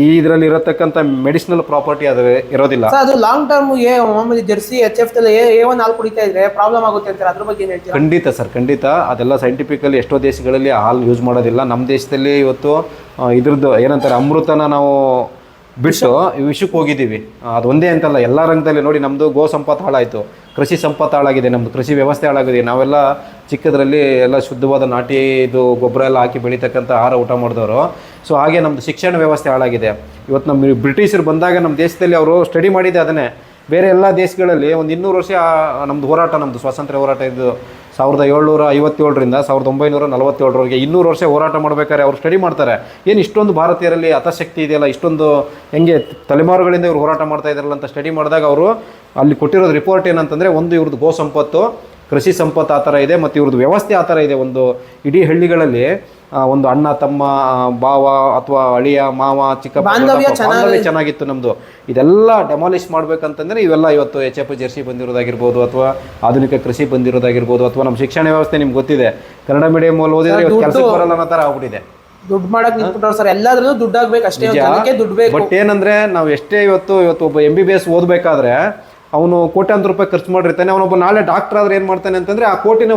ಈ ಇದರಲ್ಲಿ ಇರತಕ್ಕಂಥ ಮೆಡಿಸಿನಲ್ ಪ್ರಾಪರ್ಟಿ ಆದರೆ ಇರೋದಿಲ್ಲ. ಸರ್ ಅದು ಲಾಂಗ್ ಟರ್ಮ್ ಏ ಮಾಮೂಲಿ Jersey H F A A one ಹಾಲು ಕುಡಿತಾ ಇದ್ರೆ ಪ್ರಾಬ್ಲಮ್ ಆಗುತ್ತೆ ಅಂತಾರೆ. ಅದ್ರ ಬಗ್ಗೆ ಏನು ಹೇಳ್ತೀರಾ? ಖಂಡಿತ ಸರ್ ಖಂಡಿತ. ಅದೆಲ್ಲ ಸೈಂಟಿಫಿಕಲಿ ಎಷ್ಟೋ ದೇಶಗಳಲ್ಲಿ ಹಾಲು ಯೂಸ್ ಮಾಡೋದಿಲ್ಲ. ನಮ್ಮ ದೇಶದಲ್ಲಿ ಇವತ್ತು ಇದ್ರದ್ದು ಏನಂತಾರೆ ಅಮೃತನ ನಾವು ಬಿಟ್ಟು ವಿಷಕ್ಕೆ ಹೋಗಿದ್ದೀವಿ. ಅದು ಒಂದೇ ಅಂತಲ್ಲ ಎಲ್ಲ ರಂಗದಲ್ಲಿ ನೋಡಿ ನಮ್ಮದು ಗೋ ಸಂಪತ್ತು ಹಾಳಾಯಿತು. ಕೃಷಿ ಸಂಪತ್ತು ಹಾಳಾಗಿದೆ ನಮ್ಮದು ಕೃಷಿ ವ್ಯವಸ್ಥೆ ಹಾಳಾಗಿದೆ. ನಾವೆಲ್ಲ ಚಿಕ್ಕದ್ರಲ್ಲಿ ಎಲ್ಲ ಶುದ್ಧವಾದ ನಾಟಿ ಇದು ಗೊಬ್ಬರ ಎಲ್ಲ ಹಾಕಿ ಬೆಳೀತಕ್ಕಂಥ ಆಹಾರ ಊಟ ಮಾಡಿದವರು. ಸೊ ಹಾಗೆ ನಮ್ಮದು ಶಿಕ್ಷಣ ವ್ಯವಸ್ಥೆ ಹಾಳಾಗಿದೆ. ಇವತ್ತು ನಮ್ಮ ಬ್ರಿಟಿಷರು ಬಂದಾಗ ನಮ್ಮ ದೇಶದಲ್ಲಿ ಅವರು ಸ್ಟಡಿ ಮಾಡಿದೆ ಅದನ್ನೇ. ಬೇರೆ ಎಲ್ಲ ದೇಶಗಳಲ್ಲಿ ಒಂದು ಇನ್ನೂರು ವರ್ಷ ನಮ್ಮದು ಹೋರಾಟ ನಮ್ಮದು ಸ್ವಾತಂತ್ರ್ಯ ಹೋರಾಟ ಇದ್ದು ಸಾವಿರದ ಏಳ್ನೂರ ಐವತ್ತೇಳರಿಂದ ಸಾವಿರದ ಒಂಬೈನೂರ ನಲವತ್ತೇಳರವರೆಗೆ ಇನ್ನೂರು ವರ್ಷ ಹೋರಾಟ ಮಾಡಬೇಕಾದ್ರೆ ಅವ್ರು ಸ್ಟಡಿ ಮಾಡ್ತಾರೆ. ಏನು ಇಷ್ಟೊಂದು ಭಾರತೀಯರಲ್ಲಿ ಹತಶಕ್ತಿ ಇದೆಯಲ್ಲ, ಇಷ್ಟೊಂದು ಹೆಂಗೆ ತಲೆಮಾರುಗಳಿಂದ ಇವ್ರು ಹೋರಾಟ ಮಾಡ್ತಾ ಇದ್ದಾರಲ್ಲ ಅಂತ ಸ್ಟಡಿ ಮಾಡಿದಾಗ ಅವರು ಅಲ್ಲಿ ಕೊಟ್ಟಿರೋದು ರಿಪೋರ್ಟ್ ಏನಂತಂದರೆ ಒಂದು ಇವ್ರದ್ದು ಗೋ ಸಂಪತ್ತು ಕೃಷಿ ಸಂಪತ್ತು ಆ ಥರ ಇದೆ ಮತ್ತು ಇವ್ರದ್ದು ವ್ಯವಸ್ಥೆ ಆ ಥರ ಇದೆ. ಒಂದು ಇಡೀ ಹಳ್ಳಿಗಳಲ್ಲಿ ಒಂದು ಅಣ್ಣ ತಮ್ಮ ಬಾವ ಭಾವ ಅಥವಾ ಅಳಿಯ ಮಾವ ದೊಡ್ಡಪ್ಪ, ಚೆನ್ನಾಗಿತ್ತು ನಮ್ಮದು ಇದೆಲ್ಲ ಡೆಮಾಲಿಷ್ ಮಾಡ್ಬೇಕಂತಂದ್ರೆ ಇವೆಲ್ಲ ಇವತ್ತು ಎಚ್ ಎಫ್ ಜೆರ್ಸಿ ಬಂದಿರೋದಾಗಿರ್ಬೋದು ಅಥವಾ ಆಧುನಿಕ ಕೃಷಿ ಬಂದಿರೋದಾಗಿರ್ಬೋದು ಅಥವಾ ನಮ್ಮ ಶಿಕ್ಷಣ ವ್ಯವಸ್ಥೆ ನಿಮ್ಗೆ ಗೊತ್ತಿದೆ. ಕನ್ನಡ ಮೀಡಿಯಂ ಅಲ್ಲಿ ಓದಿದ್ರೆ ಇವತ್ತು ಕೆಲಸಕ್ಕೆ ಬರಲ್ಲ ಅನ್ನೋ ಥರ ಆಗ್ಬಿಟ್ಟಿದೆ. ದುಡ್ಡು ಮಾಡಕ್ ನಿಂತ್ಬಿಟ್ರು ಸರ್ ಎಲ್ಲದ್ರಲ್ಲೂ ದುಡ್ಡು ಆಗ್ಬೇಕು ಅಷ್ಟೇ ದುಡ್ಡು ಬೇಕು. ಬಟ್ ಏನಂದ್ರೆ ನಾವು ಎಷ್ಟೇ ಇವತ್ತು ಇವತ್ತು ಒಬ್ಬ ಎಂ ಬಿ ಬಿ ಎಸ್ ಓದಬೇಕಾದ್ರೆ ಅವನು ಕೋಟ್ಯಾಂತರ ರೂಪಾಯಿ ಖರ್ಚು ಮಾಡಿರ್ತಾನೆ ಅವನೊಬ್ಬ ನಾಳೆ ಡಾಕ್ಟರ್ ಆದ್ರೆ ಏನು ಮಾಡ್ತಾನೆ ಅಂತಂದರೆ ಆ ಕೋಟಿನ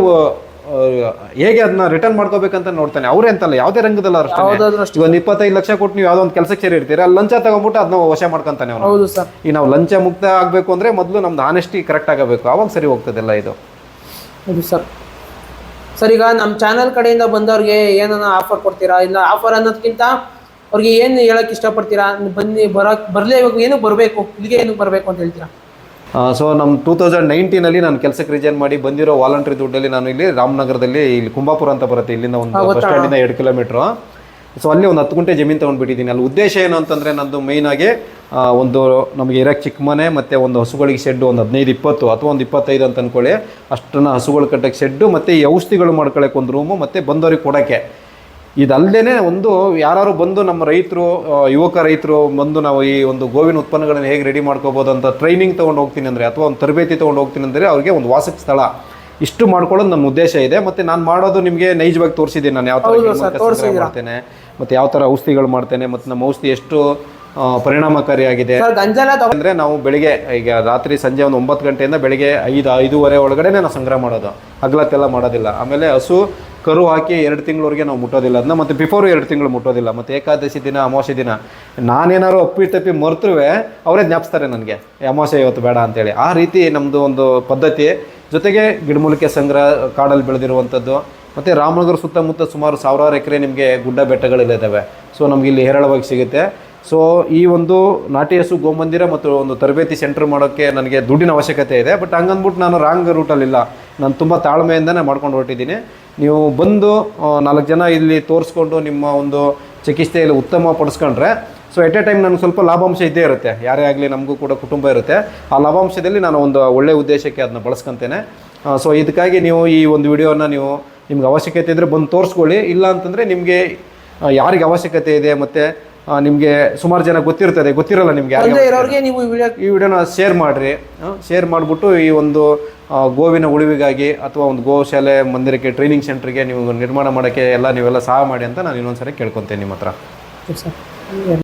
ಹೇಗೆ ಅದನ್ನ ರಿಟರ್ನ್ ಮಾಡ್ಕೋಬೇಕಂತ ನೋಡ್ತಾನೆ. ಅವ್ರೇ ಅಂತಲ್ಲ ಯಾವುದೇ ರಂಗದಲ್ಲ ಅಷ್ಟು. ಒಂದು ಇಪ್ಪತ್ತೈದು ಲಕ್ಷ ಕೊಟ್ಟು ನೀವು ಯಾವುದೋ ಒಂದು ಕೆಲಸಕ್ಕೆ ಸೇರಿರ್ತೀರ ಅಲ್ಲಿ ಲಂಚ ತಗೊಂಡ್ಬಿಟ್ಟು ಅದನ್ನ ವಶ ಮಾಡ್ಕೊಂತಾನೆ ಅವನು. ಹೌದು ಸರ್. ಈ ನಾವು ಲಂಚ ಮುಕ್ತ ಆಗಬೇಕು ಅಂದರೆ ಮೊದಲು ನಮ್ದು ಆನೆಸ್ಟಿ ಕರೆಕ್ಟ್ ಆಗಬೇಕು. ಅವಾಗ ಸರಿ ಹೋಗ್ತದೆಲ್ಲ ಇದು. ಹೌದು ಸರ್. ಸರ್ ಈಗ ನಮ್ಮ ಚಾನಲ್ ಕಡೆಯಿಂದ ಬಂದವ್ರಿಗೆ ಏನನ್ನ ಆಫರ್ ಕೊಡ್ತೀರಾ? ಇಲ್ಲ ಆಫರ್ ಅನ್ನೋದಕ್ಕಿಂತ ಅವ್ರಿಗೆ ಏನು ಹೇಳಕ್ ಇಷ್ಟಪಡ್ತೀರಾ? ಬನ್ನಿ ಬರೋಕ್ಕೆ ಬರಲೇ ಇವಾಗ ಏನು ಬರಬೇಕು. ಇಲ್ಲಿಗೆ ಏನಕ್ಕೆ ಬರಬೇಕು ಅಂತ ಹೇಳ್ತೀರಾ? ಸೊ ನಮ್ಮ ಟೂ ತೌಸಂಡ್ ನೈನ್ಟೀನಲ್ಲಿ ನಾನು ಕೆಲಸಕ್ಕೆ ರಿಜೈನ್ ಮಾಡಿ ಬಂದಿರೋ ವಾಲಂಟ್ರಿ ದುಡ್ಡಲ್ಲಿ ನಾನು ಇಲ್ಲಿ ರಾಮನಗರದಲ್ಲಿ ಇಲ್ಲಿ ಕುಂಬಾಪುರ ಅಂತ ಬರುತ್ತೆ ಇಲ್ಲಿಂದ ಒಂದು ಬಸ್ ಸ್ಟ್ಯಾಂಡಿಂದ ಎರಡು ಕಿಲೋಮೀಟ್ರು ಸೊ ಅಲ್ಲಿ ಒಂದು ಹತ್ತು ಗುಂಟೆ ಜಮೀನು ತೊಗೊಂಡ್ಬಿಟ್ಟಿದ್ದೀನಿ. ಅಲ್ಲಿ ಉದ್ದೇಶ ಏನು ಅಂತಂದರೆ ನಂದು ಮೇಯ್ನಾಗಿ ಒಂದು ನಮಗೆ ಇರೋಕ್ಕೆ ಚಿಕ್ಕ ಮನೆ ಮತ್ತು ಒಂದು ಹಸುಗಳಿಗೆ ಶೆಡ್ಡು ಒಂದು ಹದಿನೈದು ಇಪ್ಪತ್ತು ಅಥವಾ ಒಂದು ಇಪ್ಪತ್ತೈದು ಅಂತ ಅಂದ್ಕೊಳ್ಳಿ ಅಷ್ಟನ್ನು ಹಸುಗಳು ಕಟ್ಟೋಕ್ಕೆ ಶೆಡ್ಡು ಮತ್ತು ಈ ಔಷಧಿಗಳು ಮಾಡ್ಕೊಳ್ಳೋಕೆ ಒಂದು ರೂಮು ಮತ್ತು ಬಂದವ್ರಿಗೆ ಕೊಡೋಕ್ಕೆ. ಇದಲ್ಲದೆ ಒಂದು ಯಾರು ಬಂದು ನಮ್ಮ ರೈತರು ಯುವಕ ರೈತರು ಬಂದು ನಾವು ಈ ಒಂದು ಗೋವಿನ ಉತ್ಪನ್ನಗಳನ್ನು ಹೇಗೆ ರೆಡಿ ಮಾಡ್ಕೋಬೋದು ಅಂತ ಟ್ರೈನಿಂಗ್ ತೊಗೊಂಡು ಹೋಗ್ತೀನಿ ಅಂದರೆ ಅಥವಾ ಒಂದು ತರಬೇತಿ ತೊಗೊಂಡು ಹೋಗ್ತೀನಿ ಅಂದರೆ ಅವ್ರಿಗೆ ಒಂದು ವಾಸಕ್ಕೆ ಸ್ಥಳ. ಇಷ್ಟು ಮಾಡ್ಕೊಳ್ಳೋದು ನಮ್ಮ ಉದ್ದೇಶ ಇದೆ. ಮತ್ತು ನಾನು ಮಾಡೋದು ನಿಮಗೆ ನೈಜವಾಗಿ ತೋರಿಸಿದ್ದೀನಿ ನಾನು ಯಾವ ಥರ. ಮಾಡ್ತೇನೆ ಮತ್ತು ಯಾವ ಥರ ಔಷಧಿಗಳು ಮಾಡ್ತೇನೆ ಮತ್ತು ನಮ್ಮ ಔಷಧಿ ಎಷ್ಟು ಪರಿಣಾಮಕಾರಿಯಾಗಿದೆ. ಅಂದರೆ ನಾವು ಬೆಳಿಗ್ಗೆ ಈಗ ರಾತ್ರಿ ಸಂಜೆ ಒಂದು ಒಂಬತ್ತು ಗಂಟೆಯಿಂದ ಬೆಳಿಗ್ಗೆ ಐದು ಐದೂವರೆ ಒಳಗಡೆ ನಾವು ಸಂಗ್ರಹ ಮಾಡೋದು. ಹಗ್ಲತ್ತೆಲ್ಲ ಮಾಡೋದಿಲ್ಲ. ಆಮೇಲೆ ಹಸು ಕರು ಹಾಕಿ ಎರಡು ತಿಂಗಳವರೆಗೆ ನಾವು ಮುಟ್ಟೋದಿಲ್ಲ. ಅದನ್ನ ಮತ್ತು ಬಿಫೋರು ಎರಡು ತಿಂಗಳು ಮುಟ್ಟೋದಿಲ್ಲ. ಮತ್ತು ಏಕಾದಶಿ ದಿನ, ಅಮಾವಾಸ್ಯೆ ದಿನ. ನಾನೇನಾದ್ರು ಅಪ್ಪಿ ತಪ್ಪಿ ಮರ್ತರುವೆ, ಅವರೇ ಜ್ಞಾಪಿಸ್ತಾರೆ ನನಗೆ. ಅಮಾವಾಸ್ಯೆ ಇವತ್ತು ಬೇಡ ಅಂತೇಳಿ. ಆ ರೀತಿ ನಮ್ಮದು ಒಂದು ಪದ್ಧತಿ. ಜೊತೆಗೆ ಗಿಡಮೂಲಿಕೆ ಸಂಗ್ರಹ, ಕಾಡಲ್ಲಿ ಬೆಳೆದಿರುವಂಥದ್ದು. ಮತ್ತು ರಾಮನಗರ ಸುತ್ತಮುತ್ತ ಸುಮಾರು ಸಾವಿರಾರು ಎಕರೆ ನಿಮಗೆ ಗುಡ್ಡ ಬೆಟ್ಟಗಳಿದ್ದಾವೆ ಸೊ ನಮಗೆ ಇಲ್ಲಿ ಹೇರಳವಾಗಿ ಸಿಗುತ್ತೆ. ಸೊ ಈ ಒಂದು ನಾಟಿ ಹಸು ಗೋಮಂದಿರ ಮತ್ತು ಒಂದು ತರಬೇತಿ ಸೆಂಟರ್ ಮಾಡೋಕ್ಕೆ ನನಗೆ ದುಡ್ಡಿನ ಅವಶ್ಯಕತೆ ಇದೆ. ಬಟ್ ಹಂಗಂದ್ಬಿಟ್ಟು ನಾನು ರಾಂಗ್ ರೂಟಲ್ಲಿಲ್ಲ ನಾನು ತುಂಬ ತಾಳ್ಮೆಯಿಂದನೇ ಮಾಡ್ಕೊಂಡು ಹೊರಟಿದ್ದೀನಿ. ನೀವು ಬಂದು ನಾಲ್ಕು ಜನ ಇಲ್ಲಿ ತೋರಿಸ್ಕೊಂಡು ನಿಮ್ಮ ಒಂದು ಚಿಕಿತ್ಸೆಯಲ್ಲಿ ಉತ್ತಮ ಪಡಿಸ್ಕೊಂಡ್ರೆ ಸೊ ಎಟ್ ಎ ಟೈಮ್ ನನಗೆ ಸ್ವಲ್ಪ ಲಾಭಾಂಶ ಇದ್ದೇ ಇರುತ್ತೆ. ಯಾರೇ ಆಗಲಿ ನಮಗೂ ಕೂಡ ಕುಟುಂಬ ಇರುತ್ತೆ. ಆ ಲಾಭಾಂಶದಲ್ಲಿ ನಾನು ಒಂದು ಒಳ್ಳೆಯ ಉದ್ದೇಶಕ್ಕೆ ಅದನ್ನ ಬಳಸ್ಕೊತೇನೆ. ಸೊ ಇದಕ್ಕಾಗಿ ನೀವು ಈ ಒಂದು ವಿಡಿಯೋನ ನೀವು ನಿಮ್ಗೆ ಅವಶ್ಯಕತೆ ಇದ್ದರೆ ಬಂದು ತೋರಿಸ್ಕೊಳ್ಳಿ. ಇಲ್ಲ ಅಂತಂದರೆ ನಿಮಗೆ ಯಾರಿಗೆ ಅವಶ್ಯಕತೆ ಇದೆ ಮತ್ತು ನಿಮಗೆ ಸುಮಾರು ಜನ ಗೊತ್ತಿರ್ತದೆ ಗೊತ್ತಿರಲ್ಲ ನಿಮಗೆ ಇರೋರಿಗೆ ನೀವು ಈ ವಿಡಿಯೋ ಈ ವಿಡಿಯೋನ ಶೇರ್ ಮಾಡಿರಿ. ಶೇರ್ ಮಾಡಿಬಿಟ್ಟು ಈ ಒಂದು ಗೋವಿನ ಉಳಿವಿಗಾಗಿ ಅಥವಾ ಒಂದು ಗೋಶಾಲೆ ಮಂದಿರಕ್ಕೆ ಟ್ರೈನಿಂಗ್ ಸೆಂಟ್ರಿಗೆ ನೀವು ನಿರ್ಮಾಣ ಮಾಡೋಕ್ಕೆ ಎಲ್ಲ ನೀವೆಲ್ಲ ಸಹಾಯ ಮಾಡಿ ಅಂತ ನಾನು ಇನ್ನೊಂದ್ಸರಿ ಕೇಳ್ಕೊತೇನೆ ನಿಮ್ಮ ಹತ್ರ. ಸರ್.